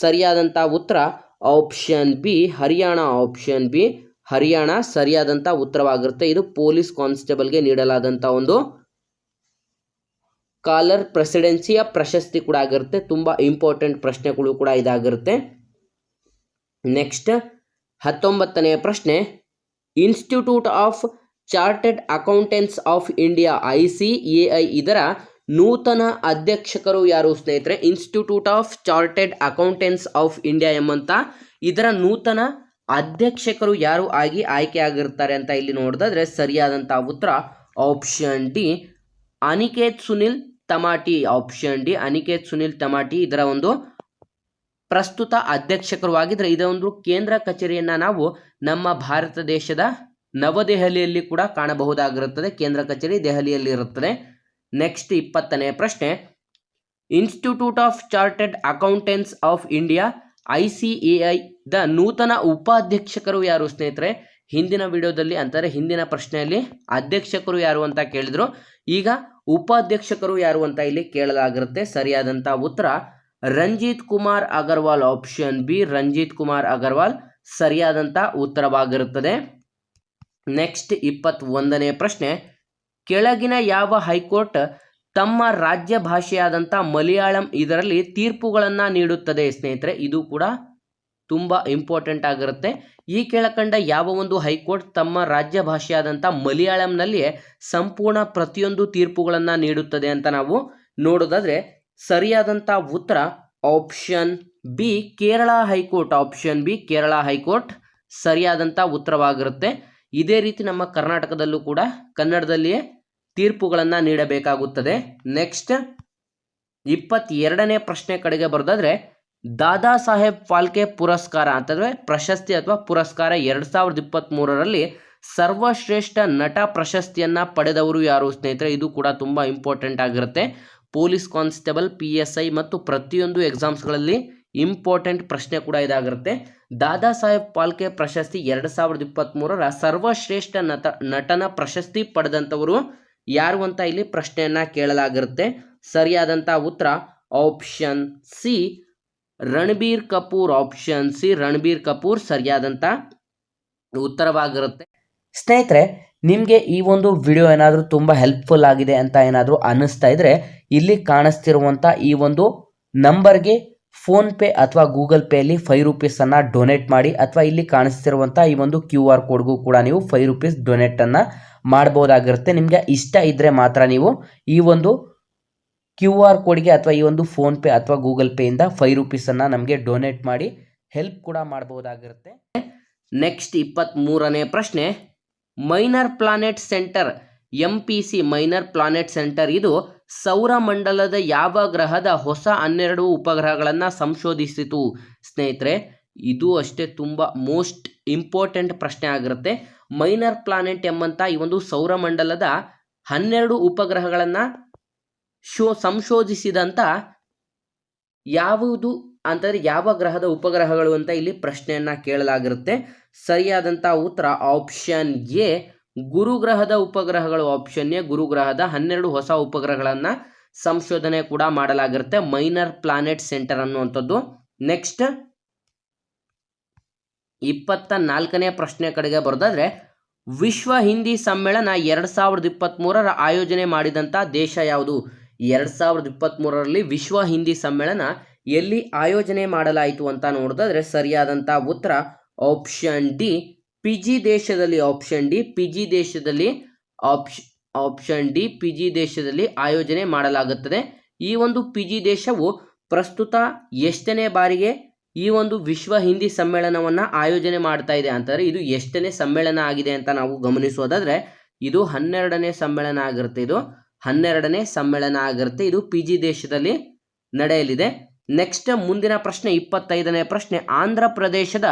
ಸರಿಯಾದಂಥ ಉತ್ತರ option B, Haryana option B. Haryana ಸರಿಯಾದಂಥ ಉತ್ತರವಾಗಿರುತ್ತೆ. ಇದು ಪೊಲೀಸ್ ಕಾನ್ಸ್ಟೇಬಲ್ಗೆ ನೀಡಲಾದಂಥ ಒಂದು ಕಾಲರ್ ಪ್ರೆಸಿಡೆನ್ಸಿಯ ಪ್ರಶಸ್ತಿ ಕೂಡ ಆಗಿರುತ್ತೆ. ತುಂಬ ಇಂಪಾರ್ಟೆಂಟ್ ಪ್ರಶ್ನೆಗಳು ಕೂಡ ಇದಾಗಿರುತ್ತೆ. ನೆಕ್ಸ್ಟ್ ಹತ್ತೊಂಬತ್ತನೆಯ ಪ್ರಶ್ನೆ. Institute of chartered accountants of India, I C A I ಇದರ ನೂತನ ಅಧ್ಯಕ್ಷಕರು ಯಾರು ಸ್ನೇಹಿತರೆ? Institute of chartered accountants of India ಎಂಬಂತ ಇದರ ನೂತನ ಅಧ್ಯಕ್ಷಕರು ಯಾರು ಆಗಿ ಆಯ್ಕೆಯಾಗಿರ್ತಾರೆ ಅಂತ ಇಲ್ಲಿ ನೋಡಿದ್ರೆ ಸರಿಯಾದಂತಹ ಉತ್ತರ option D Aniket Sunil Tamati. Option D Aniket Sunil Tamati ಇದರ ಒಂದು ಪ್ರಸ್ತುತ ಅಧ್ಯಕ್ಷಕರು ಆಗಿದ್ರೆ ಇದರ ಒಂದು ಕೇಂದ್ರ ಕಚೇರಿಯನ್ನ ನಾವು ನಮ್ಮ ಭಾರತ ದೇಶದ ನವದೆಹಲಿಯಲ್ಲಿ ಕೂಡ ಕಾಣಬಹುದಾಗಿರುತ್ತದೆ. ಕೇಂದ್ರ ಕಚೇರಿ ದೆಹಲಿಯಲ್ಲಿ ಇರುತ್ತದೆ. ನೆಕ್ಸ್ಟ್ ಇಪ್ಪತ್ತನೇ ಪ್ರಶ್ನೆ. Institute of chartered accountants of India I C A I the ನೂತನ ಉಪಾಧ್ಯಕ್ಷಕರು ಯಾರು ಸ್ನೇಹಿತರೆ? ಹಿಂದಿನ ವಿಡಿಯೋದಲ್ಲಿ ಅಂತಾರೆ, ಹಿಂದಿನ ಪ್ರಶ್ನೆಯಲ್ಲಿ ಅಧ್ಯಕ್ಷಕರು ಯಾರು ಅಂತ ಕೇಳಿದ್ರು. ಈಗ ಉಪಾಧ್ಯಕ್ಷಕರು ಯಾರು ಅಂತ ಇಲ್ಲಿ ಕೇಳಲಾಗಿರುತ್ತೆ. ಸರಿಯಾದಂಥ ಉತ್ತರ, Ranjit Kumar Agarwal. Option B Ranjit Kumar Agarwal. ಸರಿಯಾದಂಥ ಉತ್ತರವಾಗಿರುತ್ತದೆ. ನೆಕ್ಸ್ಟ್ ಇಪ್ಪತ್ತೊಂದನೇ ಪ್ರಶ್ನೆ. ಕೆಳಗಿನ ಯಾವ ಹೈಕೋರ್ಟ್ ತಮ್ಮ ರಾಜ್ಯ ಭಾಷೆಯಾದಂಥ ಮಲಯಾಳಂ ಇದರಲ್ಲಿ ತೀರ್ಪುಗಳನ್ನು ನೀಡುತ್ತದೆ ಸ್ನೇಹಿತರೆ, ಇದು ಕೂಡ ತುಂಬ ಇಂಪಾರ್ಟೆಂಟ್ ಆಗಿರುತ್ತೆ. ಈ ಕೆಳಕಂಡ ಯಾವ ಒಂದು ಹೈಕೋರ್ಟ್ ತಮ್ಮ ರಾಜ್ಯ ಭಾಷೆಯಾದಂಥ ಮಲಯಾಳಂನಲ್ಲಿಯೇ ಸಂಪೂರ್ಣ ಪ್ರತಿಯೊಂದು ತೀರ್ಪುಗಳನ್ನು ನೀಡುತ್ತದೆ ಅಂತ ನಾವು ನೋಡೋದಾದರೆ, ಸರಿಯಾದಂಥ ಉತ್ತರ option B Kerala high court. Option B Kerala high court ಸರಿಯಾದಂಥ ಉತ್ತರವಾಗಿರುತ್ತೆ. ಇದೇ ರೀತಿ ನಮ್ಮ ಕರ್ನಾಟಕದಲ್ಲೂ ಕೂಡ ಕನ್ನಡದಲ್ಲಿಯೇ ತೀರ್ಪುಗಳನ್ನು ನೀಡಬೇಕಾಗುತ್ತದೆ. ನೆಕ್ಸ್ಟ್ ಇಪ್ಪತ್ತೆರಡನೇ ಪ್ರಶ್ನೆ ಕಡೆಗೆ ಬರೋದಾದರೆ, ದಾದಾ ಸಾಹೇಬ್ ಫಾಲ್ಕೆ ಪುರಸ್ಕಾರ ಅಂತಂದರೆ ಪ್ರಶಸ್ತಿ ಅಥವಾ ಪುರಸ್ಕಾರ ಎರಡು ಸಾವಿರದ ಇಪ್ಪತ್ತ್ಮೂರರಲ್ಲಿ ಸರ್ವಶ್ರೇಷ್ಠ ನಟ ಪ್ರಶಸ್ತಿಯನ್ನು ಪಡೆದವರು ಯಾರು ಸ್ನೇಹಿತರೆ? ಇದು ಕೂಡ ತುಂಬ ಇಂಪಾರ್ಟೆಂಟ್ ಆಗಿರುತ್ತೆ. Police constable, P S I ಮತ್ತು ಪ್ರತಿಯೊಂದು ಎಕ್ಸಾಮ್ಸ್ಗಳಲ್ಲಿ ಇಂಪಾರ್ಟೆಂಟ್ ಪ್ರಶ್ನೆ ಕೂಡ ಇದಾಗಿರುತ್ತೆ. ದಾದಾ ಸಾಹೇಬ್ ಫಾಲ್ಕೆ ಪ್ರಶಸ್ತಿ ಎರಡು ಸಾವಿರದ ಇಪ್ಪತ್ತ್ಮೂರರ ಸರ್ವಶ್ರೇಷ್ಠ ನಟ, ನಟನ ಪ್ರಶಸ್ತಿ ಪಡೆದಂಥವರು ಯಾರು ಅಂತ ಇಲ್ಲಿ ಪ್ರಶ್ನೆಯನ್ನು ಕೇಳಲಾಗಿರುತ್ತೆ. ಸರಿಯಾದಂಥ ಉತ್ತರ option C, Ranbir Kapoor. Option C, Ranbir Kapoor ಸರಿಯಾದಂಥ ಉತ್ತರವಾಗಿರುತ್ತೆ. ಸ್ನೇಹಿತರೆ, ನಿಮಗೆ ಈ ಒಂದು ವಿಡಿಯೋ ಏನಾದರೂ ತುಂಬ ಹೆಲ್ಪ್ಫುಲ್ ಆಗಿದೆ ಅಂತ ಏನಾದರೂ ಅನ್ನಿಸ್ತಾ ಇದ್ದರೆ ಇಲ್ಲಿ ಕಾಣಿಸ್ತಿರುವಂಥ ಈ ಒಂದು ನಂಬರ್ಗೆ ಫೋನ್ಪೇ ಅಥವಾ ಗೂಗಲ್ ಪೇಯಲ್ಲಿ ಫೈವ್ ರುಪೀಸನ್ನು ಡೊನೇಟ್ ಮಾಡಿ ಅಥವಾ ಇಲ್ಲಿ ಕಾಣಿಸ್ತಿರುವಂಥ ಈ ಒಂದು ಕ್ಯೂ ಆರ್ ಕೋಡ್ಗೂ ಕೂಡ ನೀವು ಫೈವ್ ರುಪೀಸ್ ಡೊನೇಟನ್ನು ಮಾಡ್ಬೋದಾಗಿರುತ್ತೆ ನಿಮಗೆ ಇಷ್ಟ ಇದ್ದರೆ ಮಾತ್ರ ನೀವು ಈ ಒಂದು ಕ್ಯೂ ಆರ್ ಕೋಡ್ಗೆ ಅಥವಾ ಈ ಒಂದು ಫೋನ್ಪೇ ಅಥವಾ ಗೂಗಲ್ ಪೇಯಿಂದ ಫೈವ್ ರುಪೀಸನ್ನು ನಮಗೆ ಡೊನೇಟ್ ಮಾಡಿ ಹೆಲ್ಪ್ ಕೂಡ ಮಾಡ್ಬೋದಾಗಿರುತ್ತೆ ನೆಕ್ಸ್ಟ್ ಇಪ್ಪತ್ತ್ಮೂರನೇ ಪ್ರಶ್ನೆ. Minor planet centre M P C minor planet centre ಇದು ಸೌರಮಂಡಲದ ಯಾವ ಗ್ರಹದ ಹೊಸ ಹನ್ನೆರಡು ಉಪಗ್ರಹಗಳನ್ನು ಸಂಶೋಧಿಸಿತು? ಸ್ನೇಹಿತರೆ, ಇದು ಅಷ್ಟೇ ತುಂಬ ಮೋಸ್ಟ್ ಇಂಪಾರ್ಟೆಂಟ್ ಪ್ರಶ್ನೆ ಆಗಿರುತ್ತೆ. ಮೈನರ್ ಪ್ಲಾನೆಟ್ ಎಂಬಂಥ ಈ ಒಂದು ಸೌರಮಂಡಲದ ಹನ್ನೆರಡು ಉಪಗ್ರಹಗಳನ್ನು ಶೋ ಸಂಶೋಧಿಸಿದಂಥ ಯಾವುದು ಅಂತಂದರೆ ಯಾವ ಗ್ರಹದ ಉಪಗ್ರಹಗಳು ಅಂತ ಇಲ್ಲಿ ಪ್ರಶ್ನೆಯನ್ನು ಕೇಳಲಾಗಿರುತ್ತೆ. ಸರಿಯಾದಂಥ ಉತ್ತರ ಆಪ್ಷನ್ ಎ ಗುರುಗ್ರಹದ ಉಪಗ್ರಹಗಳು ಆಪ್ಷನ್ ಎ, ಗುರುಗ್ರಹದ ಹನ್ನೆರಡು ಹೊಸ ಉಪಗ್ರಹಗಳನ್ನು ಸಂಶೋಧನೆ ಕೂಡ ಮಾಡಲಾಗಿರುತ್ತೆ, ಮೈನರ್ ಪ್ಲಾನೆಟ್ ಸೆಂಟರ್ ಅನ್ನುವಂಥದ್ದು. ನೆಕ್ಸ್ಟ್ ಇಪ್ಪತ್ತ ನಾಲ್ಕನೇ ಪ್ರಶ್ನೆ ಕಡೆಗೆ ಬರೋದಾದ್ರೆ, ವಿಶ್ವ ಹಿಂದಿ ಸಮ್ಮೇಳನ ಎರಡು ಸಾವಿರದ ಇಪ್ಪತ್ತ್ಮೂರರ ಆಯೋಜನೆ ಮಾಡಿದಂಥ ದೇಶ ಯಾವುದು? ಎರಡು ಸಾವಿರದ ಇಪ್ಪತ್ತ್ಮೂರರಲ್ಲಿ ವಿಶ್ವ ಹಿಂದಿ ಸಮ್ಮೇಳನ ಎಲ್ಲಿ ಆಯೋಜನೆ ಮಾಡಲಾಯಿತು ಅಂತ ನೋಡಿದ್ರೆ ಸರಿಯಾದಂಥ ಉತ್ತರ ಆಪ್ಷನ್ ಡಿ ಪಿಜಿ ದೇಶದಲ್ಲಿ ಆಪ್ಷನ್ ಡಿ, ಪಿಜಿ ದೇಶದಲ್ಲಿ ಆಪ್ಷ ಆಪ್ಷನ್ ಡಿ, ಪಿಜಿ ದೇಶದಲ್ಲಿ ಆಯೋಜನೆ ಮಾಡಲಾಗುತ್ತದೆ. ಈ ಒಂದು ಪಿಜಿ ದೇಶವು ಪ್ರಸ್ತುತ ಎಷ್ಟನೇ ಬಾರಿಗೆ ಈ ಒಂದು ವಿಶ್ವ ಹಿಂದಿ ಸಮ್ಮೇಳನವನ್ನು ಆಯೋಜನೆ ಮಾಡ್ತಾ ಇದೆ ಅಂತಂದರೆ ಇದು ಎಷ್ಟನೇ ಸಮ್ಮೇಳನ ಆಗಿದೆ ಅಂತ ನಾವು ಗಮನಿಸೋದಾದರೆ ಇದು ಹನ್ನೆರಡನೇ ಸಮ್ಮೇಳನ ಆಗಿರುತ್ತೆ. ಇದು ಹನ್ನೆರಡನೇ ಸಮ್ಮೇಳನ ಆಗಿರುತ್ತೆ. ಇದು ಪಿ ಜಿ ದೇಶದಲ್ಲಿ ನಡೆಯಲಿದೆ. ನೆಕ್ಸ್ಟ್ ಮುಂದಿನ ಪ್ರಶ್ನೆ, ಇಪ್ಪತ್ತೈದನೇ ಪ್ರಶ್ನೆ, ಆಂಧ್ರ ಪ್ರದೇಶದ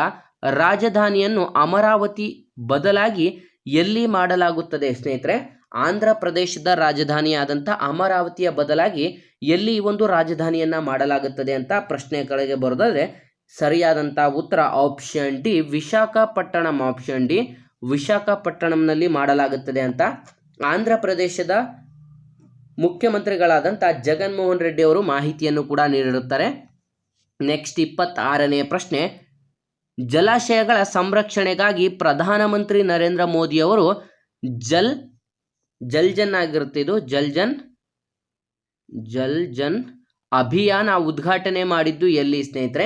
ರಾಜಧಾನಿಯನ್ನು ಅಮರಾವತಿ ಬದಲಾಗಿ ಎಲ್ಲಿ ಮಾಡಲಾಗುತ್ತದೆ ಸ್ನೇಹಿತರೆ? ಆಂಧ್ರ ಪ್ರದೇಶದ ರಾಜಧಾನಿಯಾದಂಥ ಅಮರಾವತಿಯ ಬದಲಾಗಿ ಎಲ್ಲಿ ಈ ಒಂದು ರಾಜಧಾನಿಯನ್ನು ಮಾಡಲಾಗುತ್ತದೆ ಅಂತ ಪ್ರಶ್ನೆ ಕೆಳಗೆ ಬರೋದಾದರೆ, ಸರಿಯಾದಂಥ ಉತ್ತರ option D Visakhapatnam option D ವಿಶಾಖಪಟ್ಟಣಂನಲ್ಲಿ ಮಾಡಲಾಗುತ್ತದೆ ಅಂತ ಆಂಧ್ರ ಪ್ರದೇಶದ ಮುಖ್ಯಮಂತ್ರಿಗಳಾದಂಥ ಜಗನ್ಮೋಹನ್ ರೆಡ್ಡಿ ಅವರು ಮಾಹಿತಿಯನ್ನು ಕೂಡ ನೀಡಿರುತ್ತಾರೆ. ನೆಕ್ಸ್ಟ್ ಇಪ್ಪತ್ತಾರನೇ ಪ್ರಶ್ನೆ ಜಲಾಶಯಗಳ ಸಂರಕ್ಷಣೆಗಾಗಿ ಪ್ರಧಾನಮಂತ್ರಿ ನರೇಂದ್ರ ಮೋದಿಯವರು ಜಲ್ ಜಲ್ ಜನ್ ಆಗಿರುತ್ತೆ ಇದು, ಜಲ್ ಜನ್ ಅಭಿಯಾನ ಉದ್ಘಾಟನೆ ಮಾಡಿದ್ದು ಎಲ್ಲಿ ಸ್ನೇಹಿತರೆ?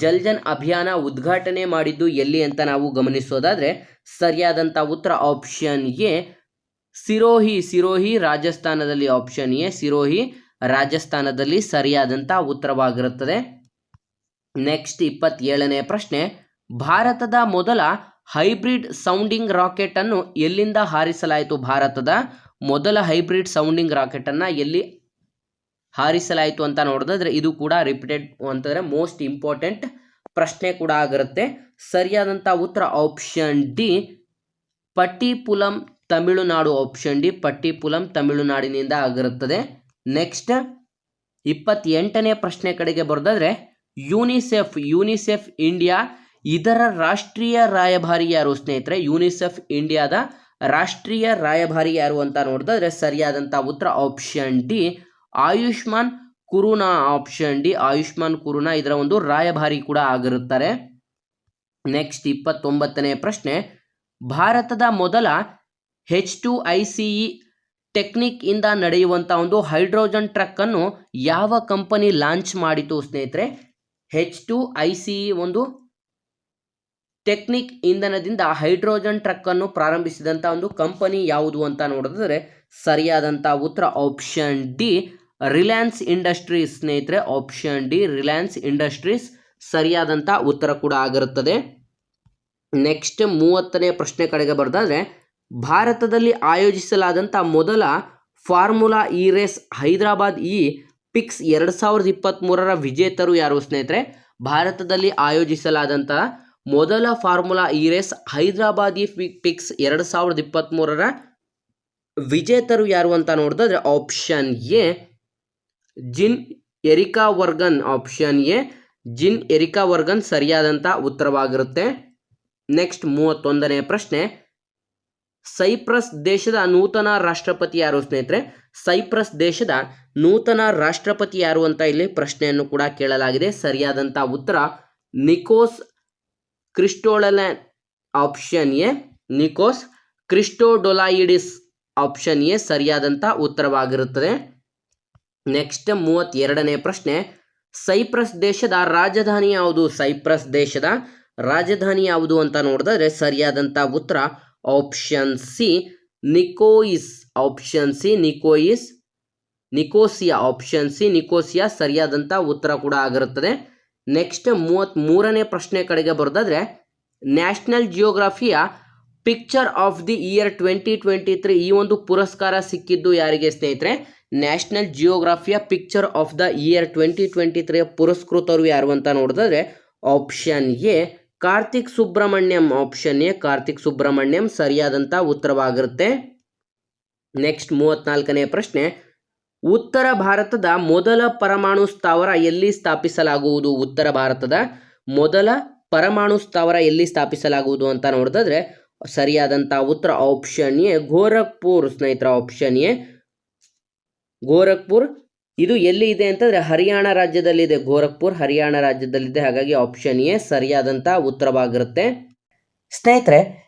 ಜಲ್ ಜನ್ ಅಭಿಯಾನ ಉದ್ಘಾಟನೆ ಮಾಡಿದ್ದು ಎಲ್ಲಿ ಅಂತ ನಾವು ಗಮನಿಸೋದಾದ್ರೆ ಸರಿಯಾದಂಥ ಉತ್ತರ ಆಪ್ಷನ್ ಎ ಸಿರೋಹಿ ಸಿರೋಹಿ ರಾಜಸ್ಥಾನದಲ್ಲಿ ಆಪ್ಷನ್ ಎ, ಸಿರೋಹಿ ರಾಜಸ್ಥಾನದಲ್ಲಿ ಸರಿಯಾದಂಥ ಉತ್ತರವಾಗಿರುತ್ತದೆ. ನೆಕ್ಸ್ಟ್ ಇಪ್ಪತ್ತೇಳನೇ ಪ್ರಶ್ನೆ ಭಾರತದ ಮೊದಲ ಹೈಬ್ರಿಡ್ ಸೌಂಡಿಂಗ್ ರಾಕೆಟ್ ಅನ್ನು ಎಲ್ಲಿಂದ ಹಾರಿಸಲಾಯಿತು? ಭಾರತದ ಮೊದಲ ಹೈಬ್ರಿಡ್ ಸೌಂಡಿಂಗ್ ರಾಕೆಟ್ ಅನ್ನ ಎಲ್ಲಿ ಹಾರಿಸಲಾಯಿತು ಅಂತ ನೋಡಿದ್ರೆ ಇದು ಕೂಡ ರಿಪೀಟೆಡ್ ಅಂತಂದ್ರೆ ಮೋಸ್ಟ್ ಇಂಪಾರ್ಟೆಂಟ್ ಪ್ರಶ್ನೆ ಕೂಡ ಆಗಿರುತ್ತೆ. ಸರಿಯಾದಂಥ ಉತ್ತರ option D, Pattipulam Tamil Nadu. Option D, Pattipulam ತಮಿಳುನಾಡಿನಿಂದ ಆಗಿರುತ್ತದೆ. ನೆಕ್ಸ್ಟ್, ಇಪ್ಪತ್ತೆಂಟನೇ ಪ್ರಶ್ನೆ ಕಡೆಗೆ ಬರೋದಾದ್ರೆ ಯೂನಿಸೆಫ್. ಯೂನಿಸೆಫ್ ಇಂಡಿಯಾ ಇದರ ರಾಷ್ಟ್ರೀಯ ರಾಯಭಾರಿ ಯಾರು ಸ್ನೇಹಿತರೆ? ಯೂನಿಸೆಫ್ ಇಂಡಿಯಾದ ರಾಷ್ಟ್ರೀಯ ರಾಯಭಾರಿ ಯಾರು ಅಂತ ನೋಡಿದ್ರೆ ಸರಿಯಾದಂಥ ಉತ್ತರ option D Ayushmann Khurrana. Option D Ayushmann Khurrana. ಇದರ ಒಂದು ರಾಯಭಾರಿ ಕೂಡ ಆಗಿರುತ್ತಾರೆ. ನೆಕ್ಸ್ಟ್ ಇಪ್ಪತ್ತೊಂಬತ್ತನೇ ಪ್ರಶ್ನೆ. ಭಾರತದ ಮೊದಲ H two I C technique ಇಂದ ನಡೆಯುವಂಥ ಒಂದು ಹೈಡ್ರೋಜನ್ ಟ್ರಕ್ ಅನ್ನು ಯಾವ ಕಂಪನಿ ಲಾಂಚ್ ಮಾಡಿತು ಸ್ನೇಹಿತರೆ? ಹೆಚ್ ಟು ಐ ಸಿ ಒಂದು ಟೆಕ್ನಿಕ್ ಇಂಧನದಿಂದ ಹೈಡ್ರೋಜನ್ ಟ್ರಕ್ ಅನ್ನು ಪ್ರಾರಂಭಿಸಿದಂಥ ಒಂದು ಕಂಪನಿ ಯಾವುದು ಅಂತ ನೋಡಿದ್ರೆ ಸರಿಯಾದಂಥ ಉತ್ತರ ಆಪ್ಷನ್ ಡಿ, ರಿಲಯನ್ಸ್ ಇಂಡಸ್ಟ್ರೀಸ್ ಸ್ನೇಹಿತರೆ. ಆಪ್ಷನ್ ಡಿ, ರಿಲಯನ್ಸ್ ಇಂಡಸ್ಟ್ರೀಸ್ ಸರಿಯಾದಂಥ ಉತ್ತರ ಕೂಡ ಆಗಿರುತ್ತದೆ. ನೆಕ್ಸ್ಟ್ ಮೂವತ್ತನೇ ಪ್ರಶ್ನೆ ಕಡೆಗೆ ಬರೆದಾದ್ರೆ, ಭಾರತದಲ್ಲಿ ಆಯೋಜಿಸಲಾದಂಥ ಮೊದಲ formula E race Hyderabad E prix ಎರಡು ಸಾವಿರದ ಇಪ್ಪತ್ತ್ಮೂರರ ವಿಜೇತರು ಯಾರು ಸ್ನೇಹಿತರೆ? ಭಾರತದಲ್ಲಿ ಆಯೋಜಿಸಲಾದಂಥ ಮೊದಲ ಫಾರ್ಮುಲಾ ಈ ರೇಸ್ ಹೈದರಾಬಾದಿ ಪಿಕ್ಸ್ ಎರಡು ಸಾವಿರದ ಇಪ್ಪತ್ತ್ಮೂರರ ವಿಜೇತರು ಯಾರು ಅಂತ ನೋಡಿದ್ರೆ option A Jin Erika Vergun option A Jin Erika Vergun ಸರಿಯಾದಂಥ ಉತ್ತರವಾಗಿರುತ್ತೆ. ನೆಕ್ಸ್ಟ್ ಮೂವತ್ತೊಂದನೇ ಪ್ರಶ್ನೆ, ಸೈಪ್ರಸ್ ದೇಶದ ನೂತನ ರಾಷ್ಟ್ರಪತಿ ಯಾರು ಸ್ನೇಹಿತರೆ? ಸೈಪ್ರಸ್ ದೇಶದ ನೂತನ ರಾಷ್ಟ್ರಪತಿ ಯಾರು ಅಂತ ಇಲ್ಲಿ ಪ್ರಶ್ನೆಯನ್ನು ಕೂಡ ಕೇಳಲಾಗಿದೆ. ಸರಿಯಾದಂಥ ಉತ್ತರ Nikos Christodoulides option A Nikos Christodoulides option A ಸರಿಯಾದಂಥ ಉತ್ತರವಾಗಿರುತ್ತದೆ. ನೆಕ್ಸ್ಟ್ ಮೂವತ್ತೆರಡನೇ ಪ್ರಶ್ನೆ, ಸೈಪ್ರಸ್ ದೇಶದ ರಾಜಧಾನಿ ಯಾವುದು? ಸೈಪ್ರಸ್ ದೇಶದ ರಾಜಧಾನಿ ಯಾವುದು ಅಂತ ನೋಡಿದ್ರೆ ಸರಿಯಾದಂಥ ಉತ್ತರ ಆಪ್ಷನ್ ಸಿ ನಿಕೋಯಿಸ್, ಆಪ್ಷನ್ ಸಿ ನಿಕೋಯಿಸ್, ನಿಕೋಸಿಯಾ, ಆಪ್ಷನ್ ಸಿ ನಿಕೋಸಿಯಾ ಸರಿಯಾದಂಥ ಉತ್ತರ ಕೂಡ ಆಗಿರುತ್ತದೆ. ನೆಕ್ಸ್ಟ್ ಮೂವತ್ತ್ ಮೂರನೇ ಪ್ರಶ್ನೆ ಕಡೆಗೆ ಬರೋದಾದ್ರೆ, national ಜಿಯೋಗ್ರಫಿಯ picture of the year twenty twenty three ಈ ಒಂದು ಪುರಸ್ಕಾರ ಸಿಕ್ಕಿದ್ದು ಯಾರಿಗೆ ಸ್ನೇಹಿತರೆ? National ಜಿಯೋಗ್ರಫಿಯ picture of the year twenty twenty three ಪುರಸ್ಕೃತರು ಯಾರು ಅಂತ ನೋಡಿದ್ರೆ option A, Karthik Subramaniam. Option A, Karthik Subramaniam ಸರಿಯಾದಂಥ ಉತ್ತರವಾಗಿರುತ್ತೆ. ನೆಕ್ಸ್ಟ್ ಮೂವತ್ತ್ನಾಲ್ಕನೇ ಪ್ರಶ್ನೆ ಉತ್ತರ ಭಾರತದ ಮೊದಲ ಪರಮಾಣು ಸ್ಥಾವರ ಎಲ್ಲಿ ಸ್ಥಾಪಿಸಲಾಗುವುದು? ಉತ್ತರ ಭಾರತದ ಮೊದಲ ಪರಮಾಣು ಸ್ಥಾವರ ಎಲ್ಲಿ ಸ್ಥಾಪಿಸಲಾಗುವುದು ಅಂತ ನೋಡಿದ್ರೆ ಸರಿಯಾದಂಥ ಉತ್ತರ ಆಪ್ಷನ್ ಎ ಗೋರಖ್ಪುರ್, ಸ್ನೇಹಿತರ. Option A Gorakhpur. ಇದು ಎಲ್ಲಿ ಇದೆ ಅಂತಂದ್ರೆ ಹರಿಯಾಣ ರಾಜ್ಯದಲ್ಲಿದೆ. ಗೋರಖ್ಪುರ್ ಹರಿಯಾಣ ರಾಜ್ಯದಲ್ಲಿದೆ. ಹಾಗಾಗಿ ಆಪ್ಷನ್ ಎ ಸರಿಯಾದಂಥ ಉತ್ತರವಾಗಿರುತ್ತೆ. ಸ್ನೇಹಿತರೆ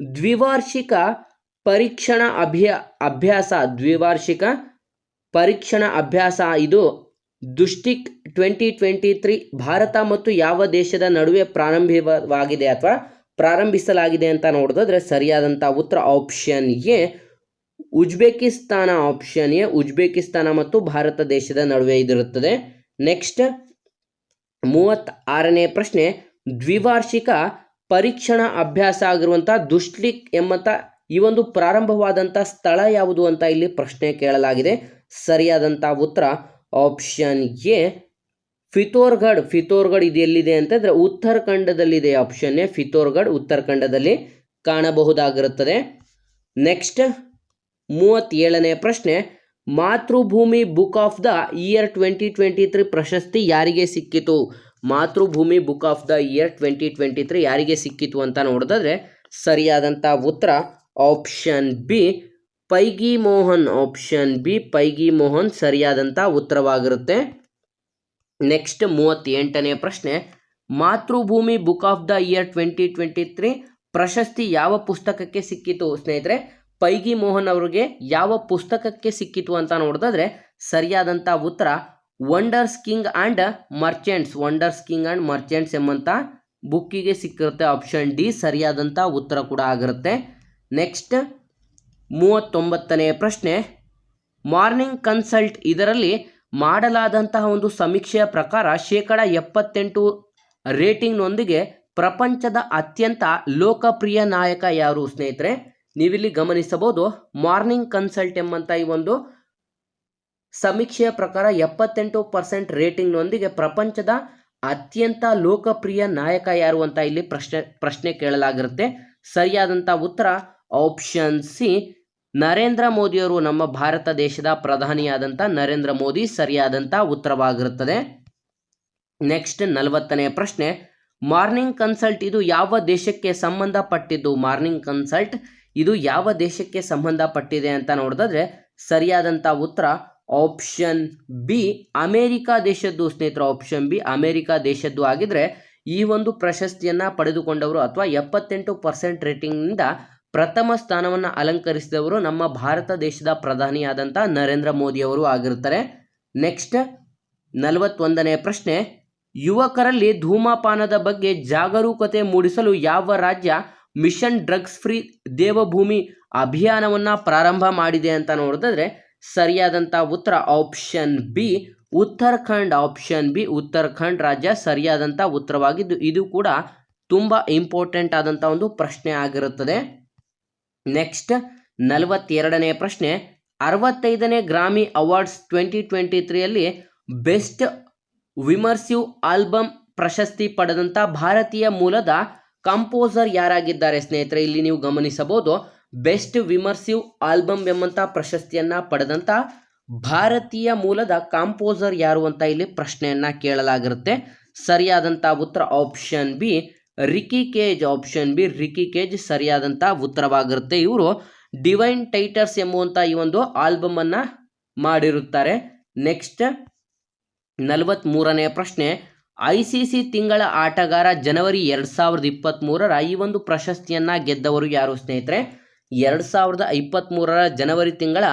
ದ್ವಿವಾರ್ಷಿಕ ಪರೀಕ್ಷಣ ಅಭ್ಯ, ಅಭ್ಯಾಸ, ದ್ವಿವಾರ್ಷಿಕ ಪರೀಕ್ಷಣ ಅಭ್ಯಾಸ ಇದು Dustlik twenty twenty three Bharat ಮತ್ತು ಯಾವ ದೇಶದ ನಡುವೆ ಪ್ರಾರಂಭವಾಗಿದೆ ಅಥವಾ ಪ್ರಾರಂಭಿಸಲಾಗಿದೆ ಅಂತ ನೋಡಿದ್ರೆ ಸರಿಯಾದಂಥ ಉತ್ತರ option A, Uzbekistan option A, Uzbekistan ಮತ್ತು ಭಾರತ ದೇಶದ ನಡುವೆ ಇದಿರುತ್ತದೆ. ನೆಕ್ಸ್ಟ್ ಮೂವತ್ತ ಆರನೇ ಪ್ರಶ್ನೆ, ದ್ವಿವಾರ್ಷಿಕ ಪರೀಕ್ಷಣಾ ಅಭ್ಯಾಸ ಆಗಿರುವಂಥ ದುಷ್ಲಿಕ್ ಎಂಬಂಥ ಈ ಒಂದು ಪ್ರಾರಂಭವಾದಂಥ ಸ್ಥಳ ಯಾವುದು ಅಂತ ಇಲ್ಲಿ ಪ್ರಶ್ನೆ ಕೇಳಲಾಗಿದೆ. ಸರಿಯಾದಂಥ ಉತ್ತರ ಆಪ್ಷನ್ ಎ. ಫಿತೋರ್ಗಢ್. ಫಿತೋರ್ಗಢ್ ಇದು ಎಲ್ಲಿದೆ ಅಂತಂದ್ರೆ ಉತ್ತರಾಖಂಡದಲ್ಲಿದೆ ಆಪ್ಷನ್ ಎ. ಫಿತೋರ್ಗಢ್ ಉತ್ತರಾಖಂಡದಲ್ಲಿ ಕಾಣಬಹುದಾಗಿರುತ್ತದೆ. ನೆಕ್ಸ್ಟ್ ಮೂವತ್ತೇಳನೇ ಪ್ರಶ್ನೆ. Mathrubhumi book of the year twenty twenty three ಪ್ರಶಸ್ತಿ ಯಾರಿಗೆ ಸಿಕ್ಕಿತು? Mathrubhumi book of the year twenty twenty three ಯಾರಿಗೆ ಸಿಕ್ಕಿತು ಅಂತ ನೋಡಿದ್ರೆ ಸರಿಯಾದಂಥ ಉತ್ತರ option B, Paigi Mohan. Option B, Paigi Mohan ಸರಿಯಾದಂಥ ಉತ್ತರವಾಗಿರುತ್ತೆ. ನೆಕ್ಸ್ಟ್ ಮೂವತ್ತೆಂಟನೇ ಪ್ರಶ್ನೆ, Mathrubhumi book of the year twenty twenty three ಪ್ರಶಸ್ತಿ ಯಾವ ಪುಸ್ತಕಕ್ಕೆ ಸಿಕ್ಕಿತು? ಸ್ನೇಹಿತರೆ, ಪೈಗಿ ಮೋಹನ್ ಅವರಿಗೆ ಯಾವ ಪುಸ್ತಕಕ್ಕೆ ಸಿಕ್ಕಿತು ಅಂತ ನೋಡಿದ್ರೆ ಸರಿಯಾದಂಥ ಉತ್ತರ wonders king and merchants wonders king and merchants ಎಂಬಂಥ ಬುಕ್ಕಿಗೆ ಸಿಕ್ಕಿರುತ್ತೆ ಆಪ್ಷನ್ ಡಿ ಸರಿಯಾದಂಥ ಉತ್ತರ ಕೂಡ ಆಗಿರುತ್ತೆ. ನೆಕ್ಸ್ಟ್ ಮೂವತ್ತೊಂಬತ್ತನೇ ಪ್ರಶ್ನೆ. ಮಾರ್ನಿಂಗ್ ಕನ್ಸಲ್ಟ್ ಇದರಲ್ಲಿ ಮಾಡಲಾದಂತಹ ಒಂದು ಸಮೀಕ್ಷೆಯ ಪ್ರಕಾರ ಶೇಕಡ ಎಪ್ಪತ್ತೆಂಟು ರೇಟಿಂಗ್ನೊಂದಿಗೆ ಪ್ರಪಂಚದ ಅತ್ಯಂತ ಲೋಕಪ್ರಿಯ ನಾಯಕ ಯಾರು ಸ್ನೇಹಿತರೆ? ನೀವಿಲ್ಲಿ ಗಮನಿಸಬಹುದು ಮಾರ್ನಿಂಗ್ ಕನ್ಸಲ್ಟ್ ಎಂಬಂಥ ಈ ಒಂದು ಸಮೀಕ್ಷೆಯ ಪ್ರಕಾರ ಎಪ್ಪತ್ತೆಂಟು ಪರ್ಸೆಂಟ್ ರೇಟಿಂಗ್ನೊಂದಿಗೆ ಪ್ರಪಂಚದ ಅತ್ಯಂತ ಲೋಕಪ್ರಿಯ ನಾಯಕ ಯಾರು ಅಂತ ಇಲ್ಲಿ ಪ್ರಶ್ನೆ ಪ್ರಶ್ನೆ ಕೇಳಲಾಗಿರುತ್ತೆ. ಸರಿಯಾದಂಥ ಉತ್ತರ ಆಪ್ಷನ್ ಸಿ, ನರೇಂದ್ರ ಮೋದಿಯವರು ನಮ್ಮ ಭಾರತ ದೇಶದ ಪ್ರಧಾನಿಯಾದಂಥ ನರೇಂದ್ರ ಮೋದಿ ಸರಿಯಾದಂಥ ಉತ್ತರವಾಗಿರುತ್ತದೆ. ನೆಕ್ಸ್ಟ್ ನಲವತ್ತನೇ ಪ್ರಶ್ನೆ, ಮಾರ್ನಿಂಗ್ ಕನ್ಸಲ್ಟ್ ಇದು ಯಾವ ದೇಶಕ್ಕೆ ಸಂಬಂಧಪಟ್ಟಿದ್ದು? ಮಾರ್ನಿಂಗ್ ಕನ್ಸಲ್ಟ್ ಇದು ಯಾವ ದೇಶಕ್ಕೆ ಸಂಬಂಧಪಟ್ಟಿದೆ ಅಂತ ನೋಡಿದ್ರೆ ಸರಿಯಾದಂಥ ಉತ್ತರ ಆಪ್ಷನ್ ಬಿ ಅಮೇರಿಕಾ ದೇಶದ್ದು ಸ್ನೇಹಿತರ ಆಪ್ಷನ್ ಬಿ ಅಮೇರಿಕಾ ದೇಶದ್ದು ಆಗಿದ್ರೆ ಈ ಒಂದು ಪ್ರಶಸ್ತಿಯನ್ನು ಪಡೆದುಕೊಂಡವರು ಅಥವಾ ಎಪ್ಪತ್ತೆಂಟು ಪರ್ಸೆಂಟ್ ರೇಟಿಂಗ್ನಿಂದ ಪ್ರಥಮ ಸ್ಥಾನವನ್ನು ಅಲಂಕರಿಸಿದವರು ನಮ್ಮ ಭಾರತ ದೇಶದ ಪ್ರಧಾನಿಯಾದಂಥ ನರೇಂದ್ರ ಮೋದಿಯವರು ಆಗಿರ್ತಾರೆ ನೆಕ್ಸ್ಟ್ ನಲವತ್ತೊಂದನೇ ಪ್ರಶ್ನೆ. ಯುವಕರಲ್ಲಿ ಧೂಮಪಾನದ ಬಗ್ಗೆ ಜಾಗರೂಕತೆ ಮೂಡಿಸಲು ಯಾವ ರಾಜ್ಯ ಮಿಷನ್ ಡ್ರಗ್ಸ್ ಫ್ರೀ ದೇವಭೂಮಿ ಅಭಿಯಾನವನ್ನು ಪ್ರಾರಂಭ ಮಾಡಿದೆ ಅಂತ ನೋಡಿದ್ರೆ ಸರಿಯಾದಂಥ ಉತ್ತರ option B Uttarakhand option B Uttarakhand ರಾಜ್ಯ ಸರಿಯಾದಂಥ ಉತ್ತರವಾಗಿದ್ದು ಇದು ಕೂಡ ತುಂಬ ಇಂಪಾರ್ಟೆಂಟ್ ಆದಂಥ ಒಂದು ಪ್ರಶ್ನೆ ಆಗಿರುತ್ತದೆ. ನೆಕ್ಸ್ಟ್ ನಲವತ್ತೆರಡನೇ ಪ್ರಶ್ನೆ, ಅರವತ್ತೈದನೇ ಗ್ರಾಮಿ ಅವಾರ್ಡ್ಸ್ ಟ್ವೆಂಟಿ ಟ್ವೆಂಟಿ ತ್ರೀಯಲ್ಲಿ ಬೆಸ್ಟ್ ವಿಮರ್ಸಿವ್ ಆಲ್ಬಮ್ ಪ್ರಶಸ್ತಿ ಪಡೆದಂಥ ಭಾರತೀಯ ಮೂಲದ ಕಂಪೋಸರ್ ಯಾರಾಗಿದ್ದಾರೆ ಸ್ನೇಹಿತರೆ? ಇಲ್ಲಿ ನೀವು ಗಮನಿಸಬಹುದು ಬೆಸ್ಟ್ ವಿಮರ್ಸಿವ್ ಆಲ್ಬಮ್ ಎಂಬಂಥ ಪ್ರಶಸ್ತಿಯನ್ನು ಪಡೆದಂಥ ಭಾರತೀಯ ಮೂಲದ ಕಾಂಪೋಸರ್ ಯಾರು ಅಂತ ಇಲ್ಲಿ ಪ್ರಶ್ನೆಯನ್ನು ಕೇಳಲಾಗಿರುತ್ತೆ. ಸರಿಯಾದಂಥ ಉತ್ತರ option B Ricky Kej option B Ricky Kej ಸರಿಯಾದಂಥ ಉತ್ತರವಾಗಿರುತ್ತೆ. ಇವರು ಡಿವೈನ್ ಟೈಟರ್ಸ್ ಎಂಬುವಂಥ ಈ ಒಂದು ಆಲ್ಬಮನ್ನು ಮಾಡಿರುತ್ತಾರೆ. ನೆಕ್ಸ್ಟ್ ನಲವತ್ತ್ಮೂರನೆಯ ಪ್ರಶ್ನೆ, ಐ ಸಿ ಸಿ ತಿಂಗಳ ಆಟಗಾರ ಜನವರಿ ಎರಡು ಸಾವಿರದ ಇಪ್ಪತ್ತ್ಮೂರರ ಈ ಒಂದು ಪ್ರಶಸ್ತಿಯನ್ನು ಗೆದ್ದವರು ಯಾರು ಸ್ನೇಹಿತರೆ? ಎರಡು ಸಾವಿರದ ಇಪ್ಪತ್ತ್ಮೂರರ ಜನವರಿ ತಿಂಗಳ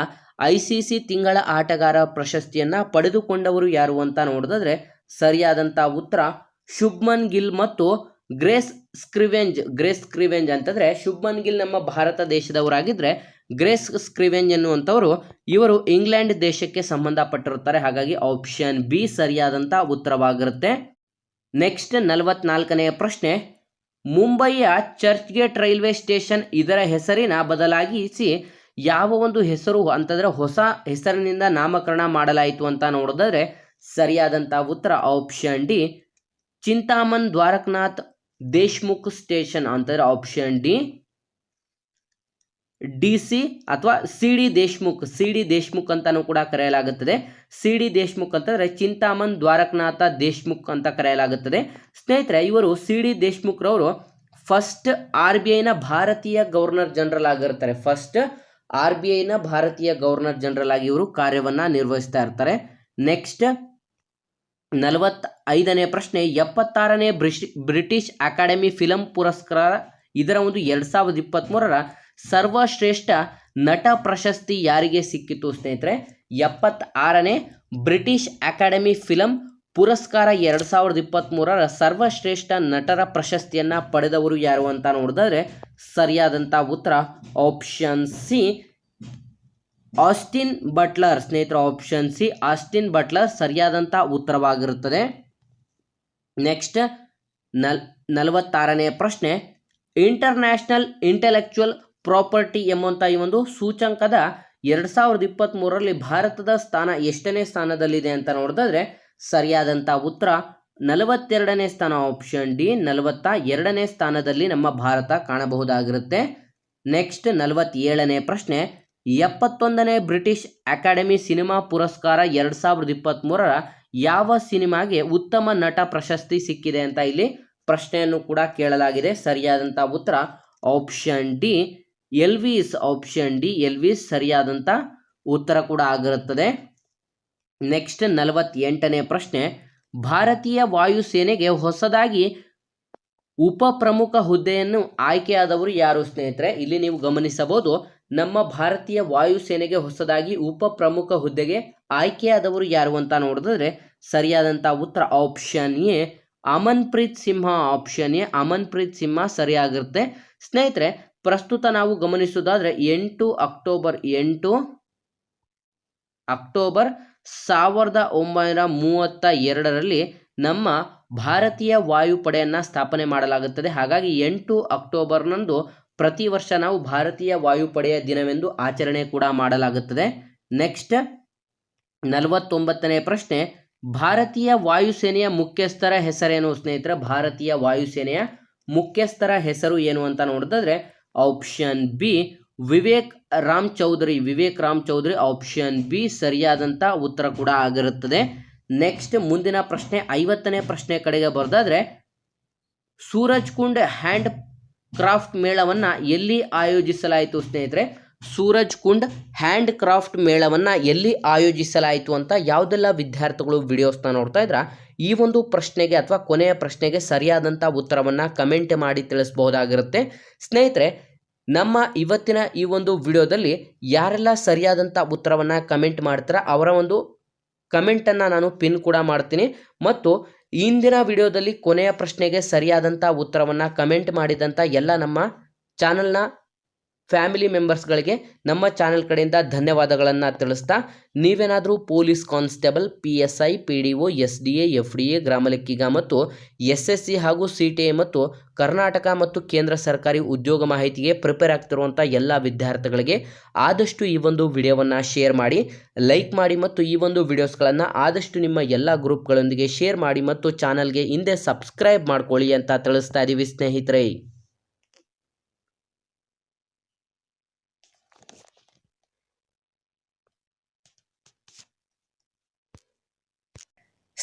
ಐ ಸಿ ಸಿ ತಿಂಗಳ ಆಟಗಾರ ಪ್ರಶಸ್ತಿಯನ್ನು ಪಡೆದುಕೊಂಡವರು ಯಾರು ಅಂತ ನೋಡಿದ್ರೆ ಸರಿಯಾದಂಥ ಉತ್ತರ ಶುಭ್ಮನ್ ಗಿಲ್ ಮತ್ತು ಗ್ರೇಸ್ ಸ್ಕ್ರಿವೆಂಜ್ ಗ್ರೇಸ್ ಸ್ಕ್ರಿವೆಂಜ್ ಅಂತಂದರೆ ಶುಭ್ಮನ್ ಗಿಲ್ ನಮ್ಮ ಭಾರತ ದೇಶದವರಾಗಿದ್ದರೆ ಗ್ರೇಸ್ ಸ್ಕ್ರಿವೆಂಜ್ ಎನ್ನುವಂಥವರು ಇವರು ಇಂಗ್ಲೆಂಡ್ ದೇಶಕ್ಕೆ ಸಂಬಂಧಪಟ್ಟಿರುತ್ತಾರೆ. ಹಾಗಾಗಿ ಆಪ್ಷನ್ ಬಿ ಸರಿಯಾದಂಥ ಉತ್ತರವಾಗಿರುತ್ತೆ. ನೆಕ್ಸ್ಟ್ ನಲವತ್ನಾಲ್ಕನೆಯ ಪ್ರಶ್ನೆ ಮುಂಬಯಿಯ ಚರ್ಚ್ ಗೇಟ್ ರೈಲ್ವೆ ಸ್ಟೇಷನ್ ಇದರ ಹೆಸರಿನ ಬದಲಾಗಿಸಿ ಯಾವ ಒಂದು ಹೆಸರು ಅಂತಂದ್ರೆ ಹೊಸ ಹೆಸರಿನಿಂದ ನಾಮಕರಣ ಮಾಡಲಾಯಿತು ಅಂತ ನೋಡಿದ್ರೆ ಸರಿಯಾದಂಥ ಉತ್ತರ option D Chintaman Dwarkanath Deshmukh station ಅಂತಂದ್ರೆ ಆಪ್ಷನ್ ಡಿ. ಡಿ ಸಿ ಅಥವಾ C D Deshmukh, C D Deshmukh ಅಂತಲೂ ಕೂಡ ಕರೆಯಲಾಗುತ್ತದೆ. ಸಿ ಡಿ ದೇಶ್ಮುಖ್ ಅಂತಂದರೆ ಚಿಂತಾಮನ್ ದ್ವಾರಕನಾಥ ದೇಶ್ಮುಖ್ ಅಂತ ಕರೆಯಲಾಗುತ್ತದೆ. ಸ್ನೇಹಿತರೆ, ಇವರು ಸಿ ಡಿ ದೇಶ್ಮುಖ್ರವರು ಫಸ್ಟ್ ಆರ್ ಬಿ ಐನ ಭಾರತೀಯ ಗವರ್ನರ್ ಜನರಲ್ ಆಗಿರ್ತಾರೆ. ಫಸ್ಟ್ ಆರ್ ಬಿ ಐನ ಭಾರತೀಯ ಗವರ್ನರ್ ಜನರಲ್ ಆಗಿ ಇವರು ಕಾರ್ಯವನ್ನು ನಿರ್ವಹಿಸ್ತಾ ಇರ್ತಾರೆ. ನೆಕ್ಸ್ಟ್ ನಲವತ್ತ ಐದನೇ ಪ್ರಶ್ನೆ, ಎಪ್ಪತ್ತಾರನೇ ಬ್ರಿಟಿಷ್ ಅಕಾಡೆಮಿ ಫಿಲಂ ಪುರಸ್ಕಾರ ಇದರ ಒಂದು ಎರಡು ಸಾವಿರದ ಇಪ್ಪತ್ತ್ಮೂರರ ಸರ್ವಶ್ರೇಷ್ಠ ನಟ ಪ್ರಶಸ್ತಿ ಯಾರಿಗೆ ಸಿಕ್ಕಿತು ಸ್ನೇಹಿತರೆ? ಎಪ್ಪತ್ತಾರನೇ ಬ್ರಿಟಿಷ್ ಅಕಾಡೆಮಿ ಫಿಲಂ ಪುರಸ್ಕಾರ ಎರಡು ಸಾವಿರದ ಇಪ್ಪತ್ತ್ಮೂರರ ಸರ್ವಶ್ರೇಷ್ಠ ನಟರ ಪ್ರಶಸ್ತಿಯನ್ನು ಪಡೆದವರು ಯಾರು ಅಂತ ನೋಡಿದ್ರೆ ಸರಿಯಾದಂಥ ಉತ್ತರ ಆಪ್ಷನ್ ಸಿ ಆಸ್ಟಿನ್ ಬಟ್ಲರ್. ಸ್ನೇಹಿತರ ಆಪ್ಷನ್ ಸಿ ಆಸ್ಟಿನ್ ಬಟ್ಲರ್ ಸರಿಯಾದಂಥ ಉತ್ತರವಾಗಿರುತ್ತದೆ. ನೆಕ್ಸ್ಟ್ ನಲ್ ನಲವತ್ತಾರನೇ ಪ್ರಶ್ನೆ ಇಂಟರ್ನ್ಯಾಷನಲ್ ಇಂಟೆಲೆಕ್ಚುವಲ್ ಪ್ರಾಪರ್ಟಿ ಎಂಬಂಥ ಈ ಒಂದು ಸೂಚಂಕದ ಎರಡು ಸಾವಿರದ ಇಪ್ಪತ್ತ್ಮೂರರಲ್ಲಿ ಭಾರತದ ಸ್ಥಾನ ಎಷ್ಟನೇ ಸ್ಥಾನದಲ್ಲಿದೆ ಅಂತ ನೋಡಿದ್ರೆ ಸರಿಯಾದಂಥ ಉತ್ತರ ನಲವತ್ತೆರಡನೇ ಸ್ಥಾನ ಆಪ್ಷನ್ ಡಿ ನಲವತ್ತ ಎರಡನೇ ಸ್ಥಾನದಲ್ಲಿ ನಮ್ಮ ಭಾರತ ಕಾಣಬಹುದಾಗಿರುತ್ತೆ. ನೆಕ್ಸ್ಟ್ ನಲವತ್ತೇಳನೇ ಪ್ರಶ್ನೆ, ಎಪ್ಪತ್ತೊಂದನೇ ಬ್ರಿಟಿಷ್ ಅಕಾಡೆಮಿ ಸಿನಿಮಾ ಪುರಸ್ಕಾರ ಎರಡು ಸಾವಿರದ ಇಪ್ಪತ್ತ್ಮೂರರ ಯಾವ ಸಿನಿಮಾಗೆ ಉತ್ತಮ ನಟ ಪ್ರಶಸ್ತಿ ಸಿಕ್ಕಿದೆ ಅಂತ ಇಲ್ಲಿ ಪ್ರಶ್ನೆಯನ್ನು ಕೂಡ ಕೇಳಲಾಗಿದೆ. ಸರಿಯಾದಂಥ ಉತ್ತರ option D Elvis option D Elvis ಸರಿಯಾದಂಥ ಉತ್ತರ ಕೂಡ ಆಗಿರುತ್ತದೆ. ನೆಕ್ಸ್ಟ್ ನಲವತ್ತೆಂಟನೇ ಪ್ರಶ್ನೆ, ಭಾರತೀಯ ವಾಯುಸೇನೆಗೆ ಹೊಸದಾಗಿ ಉಪ ಪ್ರಮುಖ ಹುದ್ದೆಯನ್ನು ಆಯ್ಕೆಯಾದವರು ಯಾರು ಸ್ನೇಹಿತರೆ? ಇಲ್ಲಿ ನೀವು ಗಮನಿಸಬಹುದು, ನಮ್ಮ ಭಾರತೀಯ ವಾಯುಸೇನೆಗೆ ಹೊಸದಾಗಿ ಉಪ ಪ್ರಮುಖ ಹುದ್ದೆಗೆ ಆಯ್ಕೆಯಾದವರು ಯಾರು ಅಂತ ನೋಡಿದ್ರೆ ಸರಿಯಾದಂಥ ಉತ್ತರ option A, Amanpreet Simha option A. Amanpreet Simha ಸರಿಯಾಗಿರುತ್ತೆ. ಸ್ನೇಹಿತರೆ ಪ್ರಸ್ತುತ ನಾವು ಗಮನಿಸೋದಾದರೆ ಎಂಟು ಅಕ್ಟೋಬರ್ ಎಂಟು ಅಕ್ಟೋಬರ್ ಸಾವಿರದ ಒಂಬೈನೂರ ಮೂವತ್ತ ಎರಡರಲ್ಲಿ ನಮ್ಮ ಭಾರತೀಯ ವಾಯುಪಡೆಯನ್ನು ಸ್ಥಾಪನೆ ಮಾಡಲಾಗುತ್ತದೆ. ಹಾಗಾಗಿ ಎಂಟು ಅಕ್ಟೋಬರ್ನಂದು ಪ್ರತಿ ವರ್ಷ ನಾವು ಭಾರತೀಯ ವಾಯುಪಡೆಯ ದಿನವೆಂದು ಆಚರಣೆ ಕೂಡ ಮಾಡಲಾಗುತ್ತದೆ. ನೆಕ್ಸ್ಟ್ ನಲವತ್ತೊಂಬತ್ತನೇ ಪ್ರಶ್ನೆ, ಭಾರತೀಯ ವಾಯುಸೇನೆಯ ಮುಖ್ಯಸ್ಥರ ಹೆಸರೇನು ಸ್ನೇಹಿತರೆ? ಭಾರತೀಯ ವಾಯುಸೇನೆಯ ಮುಖ್ಯಸ್ಥರ ಹೆಸರು ಏನು ಅಂತ ನೋಡಿದ್ರೆ option B, Vivek Ram Chaudhary. Vivek Ram Chaudhary, option B ಸರಿಯಾದಂಥ ಉತ್ತರ ಕೂಡ ಆಗಿರುತ್ತದೆ. ನೆಕ್ಸ್ಟ್ ಮುಂದಿನ ಪ್ರಶ್ನೆ, ಐವತ್ತನೇ ಪ್ರಶ್ನೆ ಕಡೆಗೆ ಬರೆದಾದ್ರೆ, ಸೂರಜ್ ಕುಂಡ್ ಹ್ಯಾಂಡ್ ಕ್ರಾಫ್ಟ್ ಮೇಳವನ್ನು ಎಲ್ಲಿ ಆಯೋಜಿಸಲಾಯಿತು ಸ್ನೇಹಿತರೆ? ಸೂರಜ್ ಕುಂಡ್ ಹ್ಯಾಂಡ್ ಕ್ರಾಫ್ಟ್ ಮೇಳವನ್ನು ಎಲ್ಲಿ ಆಯೋಜಿಸಲಾಯಿತು ಅಂತ ಯಾವುದೆಲ್ಲ ವಿದ್ಯಾರ್ಥಿಗಳು ವಿಡಿಯೋಸ್ನ ನೋಡ್ತಾ ಇದ್ರ? ಈ ಒಂದು ಪ್ರಶ್ನೆಗೆ ಅಥವಾ ಕೊನೆಯ ಪ್ರಶ್ನೆಗೆ ಸರಿಯಾದಂಥ ಉತ್ತರವನ್ನು ಕಮೆಂಟ್ ಮಾಡಿ ತಿಳಿಸಬಹುದಾಗಿರುತ್ತೆ. ಸ್ನೇಹಿತರೆ, ನಮ್ಮ ಇವತ್ತಿನ ಈ ಒಂದು ವಿಡಿಯೋದಲ್ಲಿ ಯಾರೆಲ್ಲ ಸರಿಯಾದಂಥ ಉತ್ತರವನ್ನು ಕಮೆಂಟ್ ಮಾಡ್ತಾರ ಅವರ ಒಂದು ಕಮೆಂಟನ್ನು ನಾನು ಪಿನ್ ಕೂಡ ಮಾಡ್ತೀನಿ. ಮತ್ತು ಇಂದಿನ ವಿಡಿಯೋದಲ್ಲಿ ಕೊನೆಯ ಪ್ರಶ್ನೆಗೆ ಸರಿಯಾದಂಥ ಉತ್ತರವನ್ನು ಕಮೆಂಟ್ ಮಾಡಿದಂಥ ಎಲ್ಲ ನಮ್ಮ ಚಾನಲ್ನ ಫ್ಯಾಮಿಲಿ ಮೆಂಬರ್ಸ್ಗಳಿಗೆ ನಮ್ಮ ಚಾನೆಲ್ ಕಡೆಯಿಂದ ಧನ್ಯವಾದಗಳನ್ನು ತಿಳಿಸ್ತಾ, ನೀವೇನಾದರೂ police constable, P S I, P D O, S D A, F D A ಗ್ರಾಮ ಲೆಕ್ಕಿಗ ಮತ್ತು ಎಸ್ ಎಸ್ ಸಿ ಹಾಗೂ ಸಿ ಟಿ ಎ ಮತ್ತು ಕರ್ನಾಟಕ ಮತ್ತು ಕೇಂದ್ರ ಸರ್ಕಾರಿ ಉದ್ಯೋಗ ಮಾಹಿತಿಗೆ ಪ್ರಿಪೇರ್ ಆಗ್ತಿರುವಂಥ ಎಲ್ಲ ವಿದ್ಯಾರ್ಥಿಗಳಿಗೆ ಆದಷ್ಟು ಈ ಒಂದು ವಿಡಿಯೋವನ್ನು ಶೇರ್ ಮಾಡಿ, ಲೈಕ್ ಮಾಡಿ ಮತ್ತು ಈ ಒಂದು ವಿಡಿಯೋಸ್ಗಳನ್ನು ಆದಷ್ಟು ನಿಮ್ಮ ಎಲ್ಲ ಗ್ರೂಪ್ಗಳೊಂದಿಗೆ ಶೇರ್ ಮಾಡಿ ಮತ್ತು ಚಾನಲ್ಗೆ ಹಿಂದೆ ಸಬ್ಸ್ಕ್ರೈಬ್ ಮಾಡ್ಕೊಳ್ಳಿ ಅಂತ ತಿಳಿಸ್ತಾ ಇದ್ದೀವಿ ಸ್ನೇಹಿತರೆ.